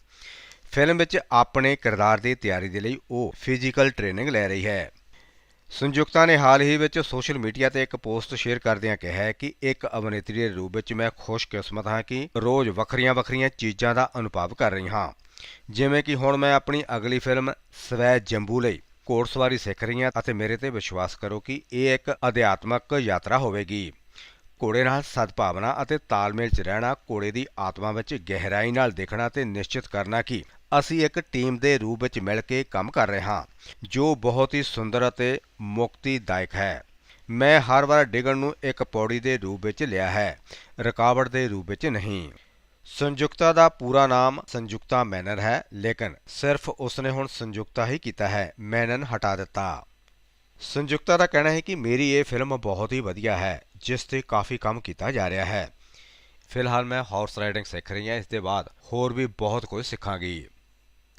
ਫਿਲਮ ਵਿੱਚ ਆਪਣੇ ਕਿਰਦਾਰ ਦੀ ਤਿਆਰੀ ਦੇ ਲਈ ਉਹ ਫਿਜ਼ੀਕਲ ਟ੍ਰੇਨਿੰਗ ਲੈ ਰਹੀ ਹੈ। ਸੰਯੁਕਤਾ ਨੇ ਹਾਲ ਹੀ ਵਿੱਚ ਸੋਸ਼ਲ ਮੀਡੀਆ ਤੇ ਇੱਕ ਪੋਸਟ ਸ਼ੇਅਰ ਕਰਦਿਆਂ ਕਿਹਾ ਹੈ ਕਿ ਇੱਕ ਅਭਿਨੇਤਰੀ ਦੇ ਰੂਪ ਵਿੱਚ ਮੈਂ ਖੁਸ਼ਕਿਸਮਤ ਹਾਂ ਕਿ ਰੋਜ਼ ਵੱਖਰੀਆਂ-ਵੱਖਰੀਆਂ ਚੀਜ਼ਾਂ ਦਾ ਅਨੁਭਵ ਕਰ ਰਹੀ ਹਾਂ। ਜਿਵੇਂ ਕਿ ਹੁਣ ਮੈਂ ਆਪਣੀ ਅਗਲੀ ਫਿਲਮ ਸਵੈ ਜੰਬੂ ਲਈ ਘੋੜਸਵਾਰੀ ਸਿੱਖ ਰਹੀ ਹਾਂ ਅਤੇ ਮੇਰੇ ਤੇ ਵਿਸ਼ਵਾਸ ਕਰੋ ਕਿ ਇਹ ਇੱਕ ਅਧਿਆਤਮਕ ਯਾਤਰਾ ਹੋਵੇਗੀ। ਘੋੜੇ ਨਾਲ ਸਦਭਾਵਨਾ ਅਤੇ ਤਾਲਮੇਲ 'ਚ ਰਹਿਣਾ ਘੋੜੇ ਦੀ ਆਤਮਾ ਵਿੱਚ ਗਹਿਰਾਈ ਨਾਲ ਦੇਖਣਾ ਤੇ ਨਿਸ਼ਚਿਤ ਕਰਨਾ ਕਿ ਅਸੀਂ ਇੱਕ ਟੀਮ ਦੇ ਰੂਪ ਵਿੱਚ ਮਿਲ ਕੇ ਕੰਮ ਕਰ ਰਹੇ ਹਾਂ, ਜੋ ਬਹੁਤ ਹੀ ਸੁੰਦਰ ਅਤੇ ਮੁਕਤੀਦਾਇਕ ਹੈ। ਮੈਂ ਹਰ ਵਾਰ ਡਿਗਣ ਨੂੰ ਇੱਕ ਪੌੜੀ ਦੇ ਰੂਪ ਵਿੱਚ ਲਿਆ ਹੈ, ਰੁਕਾਵਟ ਦੇ ਰੂਪ ਵਿੱਚ ਨਹੀਂ। ਸੰਯੁਕਤਾ ਦਾ ਪੂਰਾ ਨਾਮ ਸੰਯੁਕਤਾ ਮੈਨਨ ਹੈ, ਲੇਕਿਨ ਸਿਰਫ ਉਸਨੇ ਹੁਣ ਸੰਯੁਕਤਾ ਹੀ ਕੀਤਾ ਹੈ, ਮੈਨਨ ਹਟਾ ਦਿੱਤਾ। ਸੰਯੁਕਤਾ ਦਾ ਕਹਿਣਾ ਹੈ ਕਿ ਮੇਰੀ ਇਹ ਫਿਲਮ ਬਹੁਤ ਹੀ ਵਧੀਆ ਹੈ। ਜਿਸ ਤੇ ਕਾਫੀ ਕੰਮ ਕੀਤਾ ਜਾ ਰਿਹਾ ਹੈ। ਫਿਲਹਾਲ ਮੈਂ ਹਾਰਸ ਰਾਈਡਿੰਗ ਸਿੱਖ ਰਹੀ ਹਾਂ, ਇਸ ਦੇ ਬਾਅਦ ਹੋਰ ਵੀ ਬਹੁਤ ਕੁਝ ਸਿੱਖਾਂਗੀ।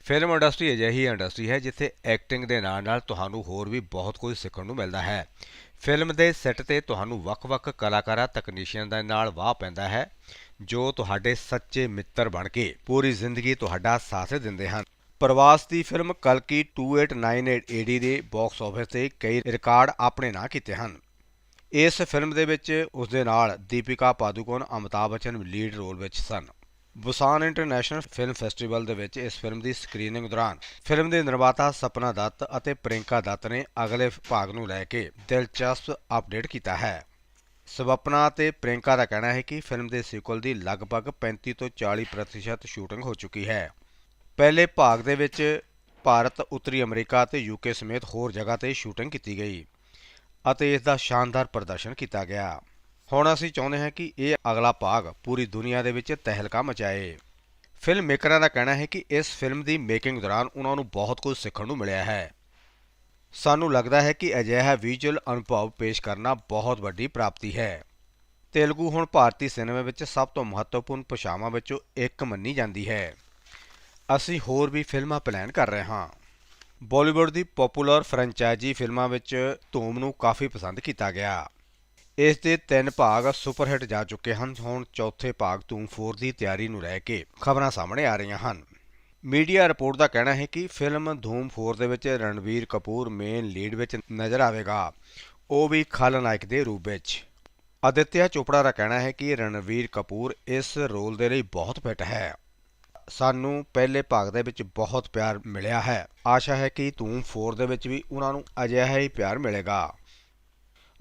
ਫਿਲਮ ਇੰਡਸਟਰੀ ਅਜਿਹੀ ਇੰਡਸਟਰੀ ਹੈ ਜਿੱਥੇ ਐਕਟਿੰਗ ਦੇ ਨਾਲ-ਨਾਲ ਤੁਹਾਨੂੰ ਹੋਰ ਵੀ ਬਹੁਤ ਕੁਝ ਸਿੱਖਣ ਨੂੰ ਮਿਲਦਾ ਹੈ। ਫਿਲਮ ਦੇ ਸੈੱਟ ਤੇ ਤੁਹਾਨੂੰ ਵੱਖ-ਵੱਖ ਕਲਾਕਾਰਾਂ, ਤਕਨੀਸ਼ੀਅਨ ਦੇ ਨਾਲ ਵਾਹ ਪੈਂਦਾ ਹੈ, ਜੋ ਤੁਹਾਡੇ ਸੱਚੇ ਮਿੱਤਰ ਬਣ ਕੇ ਪੂਰੀ ਜ਼ਿੰਦਗੀ ਤੁਹਾਡਾ ਸਾਥ ਦਿੰਦੇ ਹਨ। ਪ੍ਰਵਾਸ ਦੀ ਫਿਲਮ ਕਲਕੀ 2898 AD ਦੇ ਬਾਕਸ ਆਫਿਸ ਤੇ ਕਈ ਰਿਕਾਰਡ ਆਪਣੇ ਨਾਂ ਕੀਤੇ ਹਨ। ਇਸ ਫਿਲਮ ਦੇ ਵਿੱਚ ਉਸ ਦੇ ਨਾਲ ਦੀਪਿਕਾ ਪਾਦੂਕੋਨ ਅਮਿਤਾਭ ਬੱਚਨ ਲੀਡ ਰੋਲ ਵਿੱਚ ਸਨ। ਬੁਸਾਨ ਇੰਟਰਨੈਸ਼ਨਲ ਫਿਲਮ ਫੈਸਟੀਵਲ ਦੇ ਵਿੱਚ ਇਸ ਫਿਲਮ ਦੀ ਸਕਰੀਨਿੰਗ ਦੌਰਾਨ ਫਿਲਮ ਦੇ ਨਿਰਮਾਤਾ ਸਪਨਾ ਦੱਤ ਅਤੇ ਪ੍ਰਿੰਕਾ ਦੱਤ ਨੇ ਅਗਲੇ ਭਾਗ ਨੂੰ ਲੈ ਕੇ ਦਿਲਚਸਪ ਅਪਡੇਟ ਕੀਤਾ ਹੈ। ਸਵਪਨਾ ਅਤੇ ਪ੍ਰਿੰਕਾ ਦਾ ਕਹਿਣਾ ਹੈ ਕਿ ਫਿਲਮ ਦੇ ਸੀਕੁਅਲ ਦੀ ਲਗਭਗ 35 ਤੋਂ 40% ਸ਼ੂਟਿੰਗ ਹੋ ਚੁੱਕੀ ਹੈ। ਪਹਿਲੇ ਭਾਗ ਦੇ ਵਿੱਚ ਭਾਰਤ, ਉੱਤਰੀ ਅਮਰੀਕਾ ਅਤੇ ਯੂਕੇ ਸਮੇਤ ਹੋਰ ਜਗ੍ਹਾ ਤੇ ਸ਼ੂਟਿੰਗ ਕੀਤੀ ਗਈ। ਅਤੇ ਇਸ ਦਾ ਸ਼ਾਨਦਾਰ ਪ੍ਰਦਰਸ਼ਨ ਕੀਤਾ ਗਿਆ। ਹੁਣ ਅਸੀਂ ਚਾਹੁੰਦੇ ਹਾਂ ਕਿ ਇਹ ਅਗਲਾ ਭਾਗ ਪੂਰੀ ਦੁਨੀਆ ਦੇ ਵਿੱਚ ਤਹਿਲਕਾ ਮਚਾਏ। ਫਿਲਮ ਮੇਕਰਾਂ ਦਾ ਕਹਿਣਾ ਹੈ ਕਿ ਇਸ ਫਿਲਮ ਦੀ ਮੇਕਿੰਗ ਦੌਰਾਨ ਉਹਨਾਂ ਨੂੰ ਬਹੁਤ ਕੁਝ ਸਿੱਖਣ ਨੂੰ ਮਿਲਿਆ ਹੈ। ਸਾਨੂੰ ਲੱਗਦਾ ਹੈ ਕਿ ਅਜਿਹਾ ਵਿਜ਼ੂਅਲ ਅਨੁਭਵ ਪੇਸ਼ ਕਰਨਾ ਬਹੁਤ ਵੱਡੀ ਪ੍ਰਾਪਤੀ ਹੈ। ਤੇਲਗੂ ਹੁਣ ਭਾਰਤੀ ਸਿਨੇਮਾ ਵਿੱਚ ਸਭ ਤੋਂ ਮਹੱਤਵਪੂਰਨ ਭਾਸ਼ਾਵਾਂ ਵਿੱਚੋਂ ਇੱਕ ਮੰਨੀ ਜਾਂਦੀ ਹੈ। ਅਸੀਂ ਹੋਰ ਵੀ ਫਿਲਮਾਂ ਪਲਾਨ ਕਰ ਰਹੇ ਹਾਂ। ਬਾਲੀਵੁੱਡ ਦੀ ਪਪੂਲਰ ਫਰੈਂਚਾਈਜ਼ੀ ਫਿਲਮਾਂ ਵਿੱਚ ਧੂਮ ਨੂੰ ਕਾਫੀ ਪਸੰਦ ਕੀਤਾ ਗਿਆ। ਇਸ ਦੇ ਤਿੰਨ ਭਾਗ ਸੁਪਰ ਹਿੱਟ ਜਾ ਚੁੱਕੇ ਹਨ। ਹੁਣ ਚੌਥੇ ਭਾਗ ਧੂਮ 4 ਦੀ ਤਿਆਰੀ ਨੂੰ ਲੈ ਕੇ ਖਬਰਾਂ ਸਾਹਮਣੇ ਆ ਰਹੀਆਂ ਹਨ। ਮੀਡੀਆ ਰਿਪੋਰਟ ਦਾ ਕਹਿਣਾ ਹੈ ਕਿ ਫਿਲਮ ਧੂਮ 4 ਦੇ ਵਿੱਚ ਰਣਵੀਰ ਕਪੂਰ ਮੇਨ ਲੀਡ ਵਿੱਚ ਨਜ਼ਰ ਆਵੇਗਾ। ਉਹ ਵੀ ਖਲਨਾਇਕ ਦੇ ਰੂਪ ਵਿੱਚ। ਅਦਿੱਤਿਆ ਚੋਪੜਾ ਦਾ ਕਹਿਣਾ ਹੈ ਕਿ ਰਣਵੀਰ ਕਪੂਰ ਇਸ ਰੋਲ ਦੇ ਲਈ ਬਹੁਤ ਫਿੱਟ ਹੈ। ਸਾਨੂੰ ਪਹਿਲੇ ਭਾਗ ਦੇ ਵਿੱਚ ਬਹੁਤ ਪਿਆਰ ਮਿਲਿਆ ਹੈ। ਆਸ਼ਾ ਹੈ ਕਿ ਧੂਮ 4 ਦੇ ਵਿੱਚ ਵੀ ਉਹਨਾਂ ਨੂੰ ਅਜਿਹਾ ਹੀ ਪਿਆਰ ਮਿਲੇਗਾ।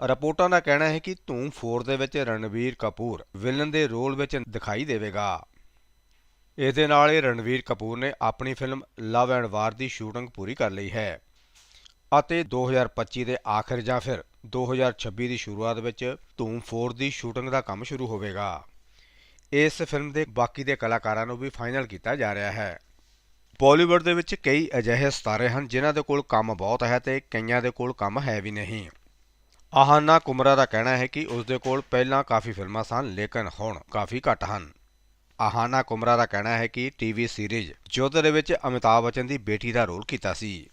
ਰਿਪੋਰਟਾਂ ਦਾ ਕਹਿਣਾ ਹੈ ਕਿ ਧੂਮ 4 ਦੇ ਵਿੱਚ ਰਣਵੀਰ ਕਪੂਰ ਵਿਲਨ ਦੇ ਰੋਲ ਵਿੱਚ ਦਿਖਾਈ ਦੇਵੇਗਾ। ਇਸ ਦੇ ਨਾਲ ਹੀ ਰਣਵੀਰ ਕਪੂਰ ਨੇ ਆਪਣੀ ਫਿਲਮ ਲਵ ਐਂਡ ਵਾਰ ਦੀ ਸ਼ੂਟਿੰਗ ਪੂਰੀ ਕਰ ਲਈ ਹੈ। ਅਤੇ 2025 ਦੇ ਆਖਿਰ ਜਾਂ ਫਿਰ 2026 ਦੀ ਸ਼ੁਰੂਆਤ ਵਿੱਚ ਧੂਮ 4 ਦੀ ਸ਼ੂਟਿੰਗ ਦਾ ਕੰਮ ਸ਼ੁਰੂ ਹੋਵੇਗਾ। ਇਸ ਫਿਲਮ ਦੇ ਬਾਕੀ ਦੇ ਕਲਾਕਾਰਾਂ ਨੂੰ ਵੀ ਫਾਈਨਲ ਕੀਤਾ ਜਾ ਰਿਹਾ ਹੈ। ਬਾਲੀਵੁੱਡ ਦੇ ਵਿੱਚ ਕਈ ਅਜਿਹੇ ਸਿਤਾਰੇ ਹਨ ਜਿਨ੍ਹਾਂ ਦੇ ਕੋਲ ਕੰਮ ਬਹੁਤ ਹੈ ਤੇ ਕਈਆਂ ਦੇ ਕੋਲ ਕੰਮ ਹੈ ਵੀ ਨਹੀਂ। ਆਹਾਨਾ ਕੁਮਰਾ ਦਾ ਕਹਿਣਾ ਹੈ ਕਿ ਉਸ ਦੇ ਕੋਲ ਪਹਿਲਾਂ ਕਾਫੀ ਫਿਲਮਾਂ ਸਨ ਲੇਕਿਨ ਹੁਣ ਕਾਫੀ ਘੱਟ ਹਨ। ਆਹਾਨਾ ਕੁਮਰਾ ਦਾ ਕਹਿਣਾ ਹੈ ਕਿ ਟੀਵੀ ਸੀਰੀਜ਼ ਜੋਧ ਦੇ ਵਿੱਚ ਅਮਿਤਾਭ ਬੱਚਨ ਦੀ ਬੇਟੀ ਦਾ ਰੋਲ ਕੀਤਾ ਸੀ।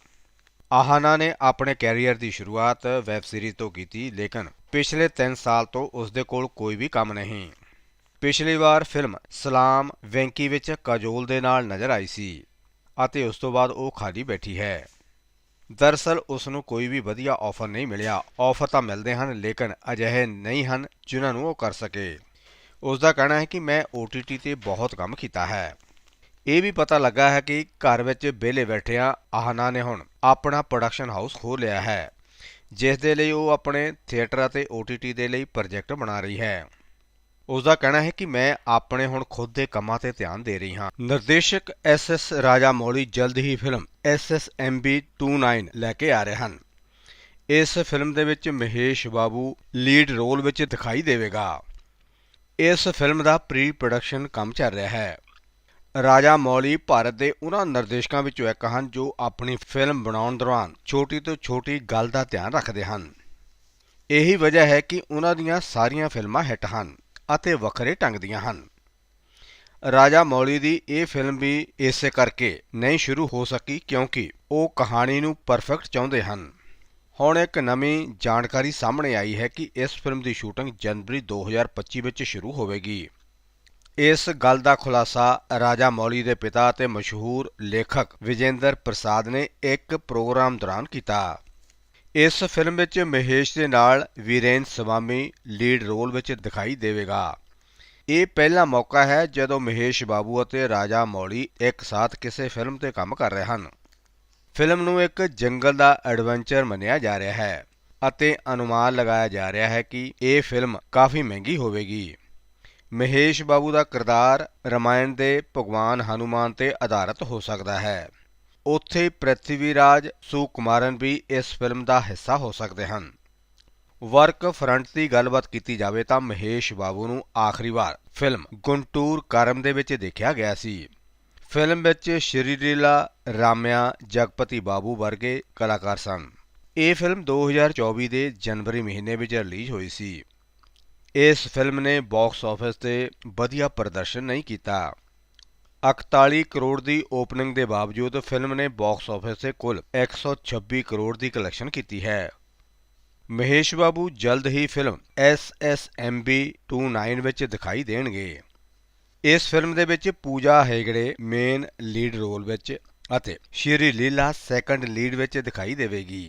ਆਹਾਨਾ ਨੇ ਆਪਣੇ ਕੈਰੀਅਰ ਦੀ ਸ਼ੁਰੂਆਤ ਵੈਬ ਸੀਰੀਜ਼ ਤੋਂ ਕੀਤੀ ਲੇਕਿਨ ਪਿਛਲੇ 3 ਸਾਲ ਤੋਂ ਉਸ ਦੇ ਕੋਲ ਕੋਈ ਵੀ ਕੰਮ ਨਹੀਂ। ਪਿਛਲੀ ਵਾਰ ਫਿਲਮ ਸਲਾਮ ਵੈਂਕੀ ਵਿੱਚ ਕਾਜੋਲ ਦੇ ਨਾਲ ਨਜ਼ਰ ਆਈ ਸੀ ਅਤੇ ਉਸ ਤੋਂ ਬਾਅਦ ਉਹ ਖਾਲੀ ਬੈਠੀ ਹੈ। ਦਰਸਲ ਉਸ ਨੂੰ ਕੋਈ ਵੀ ਵਧੀਆ ਆਫਰ ਨਹੀਂ ਮਿਲਿਆ। ਆਫਰ ਤਾਂ ਮਿਲਦੇ ਹਨ, ਲੇਕਿਨ ਅਜਿਹੇ ਨਹੀਂ ਹਨ ਜਿਨ੍ਹਾਂ ਨੂੰ ਉਹ ਕਰ ਸਕੇ। ਉਸ ਦਾ ਕਹਿਣਾ ਹੈ ਕਿ ਮੈਂ OTT ਤੇ ਬਹੁਤ ਕੰਮ ਕੀਤਾ ਹੈ। ਇਹ ਵੀ ਪਤਾ ਲੱਗਾ ਹੈ ਕਿ ਘਰ ਵਿੱਚ ਵਿਹਲੇ ਬੈਠਿਆਂ ਆਹਨਾ ਨੇ ਹੁਣ ਆਪਣਾ ਪ੍ਰੋਡਕਸ਼ਨ ਹਾਊਸ ਖੋਲ੍ਹ ਲਿਆ ਹੈ, ਜਿਸ ਦੇ ਲਈ ਉਹ ਆਪਣੇ ਥੀਏਟਰ ਅਤੇ OTT ਦੇ ਲਈ ਪ੍ਰੋਜੈਕਟ ਬਣਾ ਰਹੀ ਹੈ। ਉਸ ਦਾ ਕਹਿਣਾ ਹੈ ਕਿ ਮੈਂ ਆਪਣੇ ਹੁਣ ਖੁਦ ਦੇ ਕੰਮਾਂ ਤੇ ਧਿਆਨ ਦੇ ਰਹੀ ਹਾਂ। ਨਿਰਦੇਸ਼ਕ ਐਸ ਐਸ ਰਾਜਾ ਮੌਲੀ ਜਲਦ ਹੀ ਫਿਲਮ ਐਸ ਐਸ ਬੀ 29 ਲੈ ਕੇ ਆ ਰਹੇ ਹਨ। ਇਸ ਫਿਲਮ ਦੇ ਵਿੱਚ ਮਹੇਸ਼ ਬਾਬੂ ਲੀਡ ਰੋਲ ਵਿੱਚ ਦਿਖਾਈ ਦੇਵੇਗਾ। ਇਸ ਫਿਲਮ ਦਾ ਪ੍ਰੀ ਪ੍ਰੋਡਕਸ਼ਨ ਕੰਮ ਚੱਲ ਰਿਹਾ ਹੈ। ਰਾਜਾ ਮੌਲੀ ਭਾਰਤ ਦੇ ਉਹਨਾਂ ਨਿਰਦੇਸ਼ਕਾਂ ਵਿੱਚੋਂ ਇੱਕ ਹਨ ਜੋ ਆਪਣੀ ਫਿਲਮ ਬਣਾਉਣ ਦੌਰਾਨ ਛੋਟੀ ਤੋਂ ਛੋਟੀ ਗੱਲ ਦਾ ਧਿਆਨ ਰੱਖਦੇ ਹਨ। ਇਹੀ ਵਜ੍ਹਾ ਹੈ ਕਿ ਉਹਨਾਂ ਦੀਆਂ ਸਾਰੀਆਂ ਫਿਲਮਾਂ ਹਿੱਟ ਹਨ। ਅਤੇ ਵੱਖਰੇ ਢੰਗ ਦੀਆਂ ਹਨ। ਰਾਜਾ ਮੌਲੀ ਦੀ ਇਹ ਫਿਲਮ ਵੀ ਇਸੇ ਕਰਕੇ ਨਹੀਂ ਸ਼ੁਰੂ ਹੋ ਸਕੀ ਕਿਉਂਕਿ ਉਹ ਕਹਾਣੀ ਨੂੰ ਪਰਫੈਕਟ ਚਾਹੁੰਦੇ ਹਨ। ਹੁਣ ਇੱਕ ਨਵੀਂ ਜਾਣਕਾਰੀ ਸਾਹਮਣੇ ਆਈ ਹੈ ਕਿ ਇਸ ਫਿਲਮ ਦੀ ਸ਼ੂਟਿੰਗ ਜਨਵਰੀ 2025 ਵਿੱਚ ਸ਼ੁਰੂ ਹੋਵੇਗੀ। ਇਸ ਗੱਲ ਦਾ ਖੁਲਾਸਾ ਰਾਜਾ ਮੌਲੀ ਦੇ ਪਿਤਾ ਅਤੇ ਮਸ਼ਹੂਰ ਲੇਖਕ ਵਿਜੇਂਦਰ ਪ੍ਰਸਾਦ ਨੇ ਇੱਕ ਪ੍ਰੋਗਰਾਮ ਦੌਰਾਨ ਕੀਤਾ। ਇਸ ਫਿਲਮ ਵਿੱਚ ਮਹੇਸ਼ ਦੇ ਨਾਲ ਵੀਰੇਨ ਸਵਾਮੀ ਲੀਡ ਰੋਲ ਵਿੱਚ ਦਿਖਾਈ ਦੇਵੇਗਾ। ਇਹ ਪਹਿਲਾ ਮੌਕਾ ਹੈ ਜਦੋਂ ਮਹੇਸ਼ ਬਾਬੂ ਅਤੇ ਰਾਜਾ ਮੌਲੀ ਇੱਕ ਸਾਥ ਕਿਸੇ ਫਿਲਮ ਤੇ ਕੰਮ ਕਰ ਰਹੇ ਹਨ। ਫਿਲਮ ਨੂੰ ਇੱਕ ਜੰਗਲ ਦਾ ਐਡਵੈਂਚਰ ਮੰਨਿਆ ਜਾ ਰਿਹਾ ਹੈ ਅਤੇ ਅਨੁਮਾਨ ਲਗਾਇਆ ਜਾ ਰਿਹਾ ਹੈ ਕਿ ਇਹ ਫਿਲਮ ਕਾਫੀ ਮਹਿੰਗੀ ਹੋਵੇਗੀ। ਮਹੇਸ਼ ਬਾਬੂ ਦਾ ਕਿਰਦਾਰ ਰਮਾਇਣ ਦੇ ਭਗਵਾਨ ਹਨੂਮਾਨ ਤੇ ਆਧਾਰਿਤ ਹੋ ਸਕਦਾ ਹੈ। ਉੱਥੇ ਪ੍ਰਿਥਵੀ ਰਾਜ ਸੁਕੁਮਾਰਨ ਵੀ ਇਸ ਫਿਲਮ ਦਾ ਹਿੱਸਾ ਹੋ ਸਕਦੇ ਹਨ। ਵਰਕ ਫਰੰਟ ਦੀ ਗੱਲਬਾਤ ਕੀਤੀ ਜਾਵੇ ਤਾਂ ਮਹੇਸ਼ ਬਾਬੂ ਨੂੰ ਆਖਰੀ ਵਾਰ ਫਿਲਮ ਗੁੰਟੂਰ ਕਰਮ ਦੇ ਵਿੱਚ ਦੇਖਿਆ ਗਿਆ ਸੀ। ਫਿਲਮ ਵਿੱਚ ਸ਼੍ਰੀਲੀਲਾ ਰਾਮਿਆ, ਜਗਪਤੀ ਬਾਬੂ ਵਰਗੇ ਕਲਾਕਾਰ ਸਨ। ਇਹ ਫਿਲਮ 2024 ਦੇ ਜਨਵਰੀ ਮਹੀਨੇ ਵਿੱਚ ਰਿਲੀਜ਼ ਹੋਈ ਸੀ। ਇਸ ਫਿਲਮ ਨੇ ਬਾਕਸ ਆਫਿਸ ਤੇ ਵਧੀਆ ਪ੍ਰਦਰਸ਼ਨ ਨਹੀਂ ਕੀਤਾ। 41 ਕਰੋੜ ਦੀ ਓਪਨਿੰਗ ਦੇ ਬਾਵਜੂਦ ਫਿਲਮ ਨੇ ਬਾਕਸ ਆਫਿਸ ਤੇ ਕੁੱਲ 126 ਕਰੋੜ ਦੀ ਕਲੈਕਸ਼ਨ ਕੀਤੀ ਹੈ। ਮਹੇਸ਼ ਬਾਬੂ ਜਲਦ ਹੀ ਫਿਲਮ SSMB 29 ਵਿੱਚ ਦਿਖਾਈ ਦੇਣਗੇ। ਇਸ ਫਿਲਮ ਦੇ ਵਿੱਚ Pooja Hegde main lead role ਵਿੱਚ ਅਤੇ ਸ਼੍ਰੀ ਲੀਲਾ ਸੈਕੰਡ ਲੀਡ ਵਿੱਚ ਦਿਖਾਈ ਦੇਵੇਗੀ।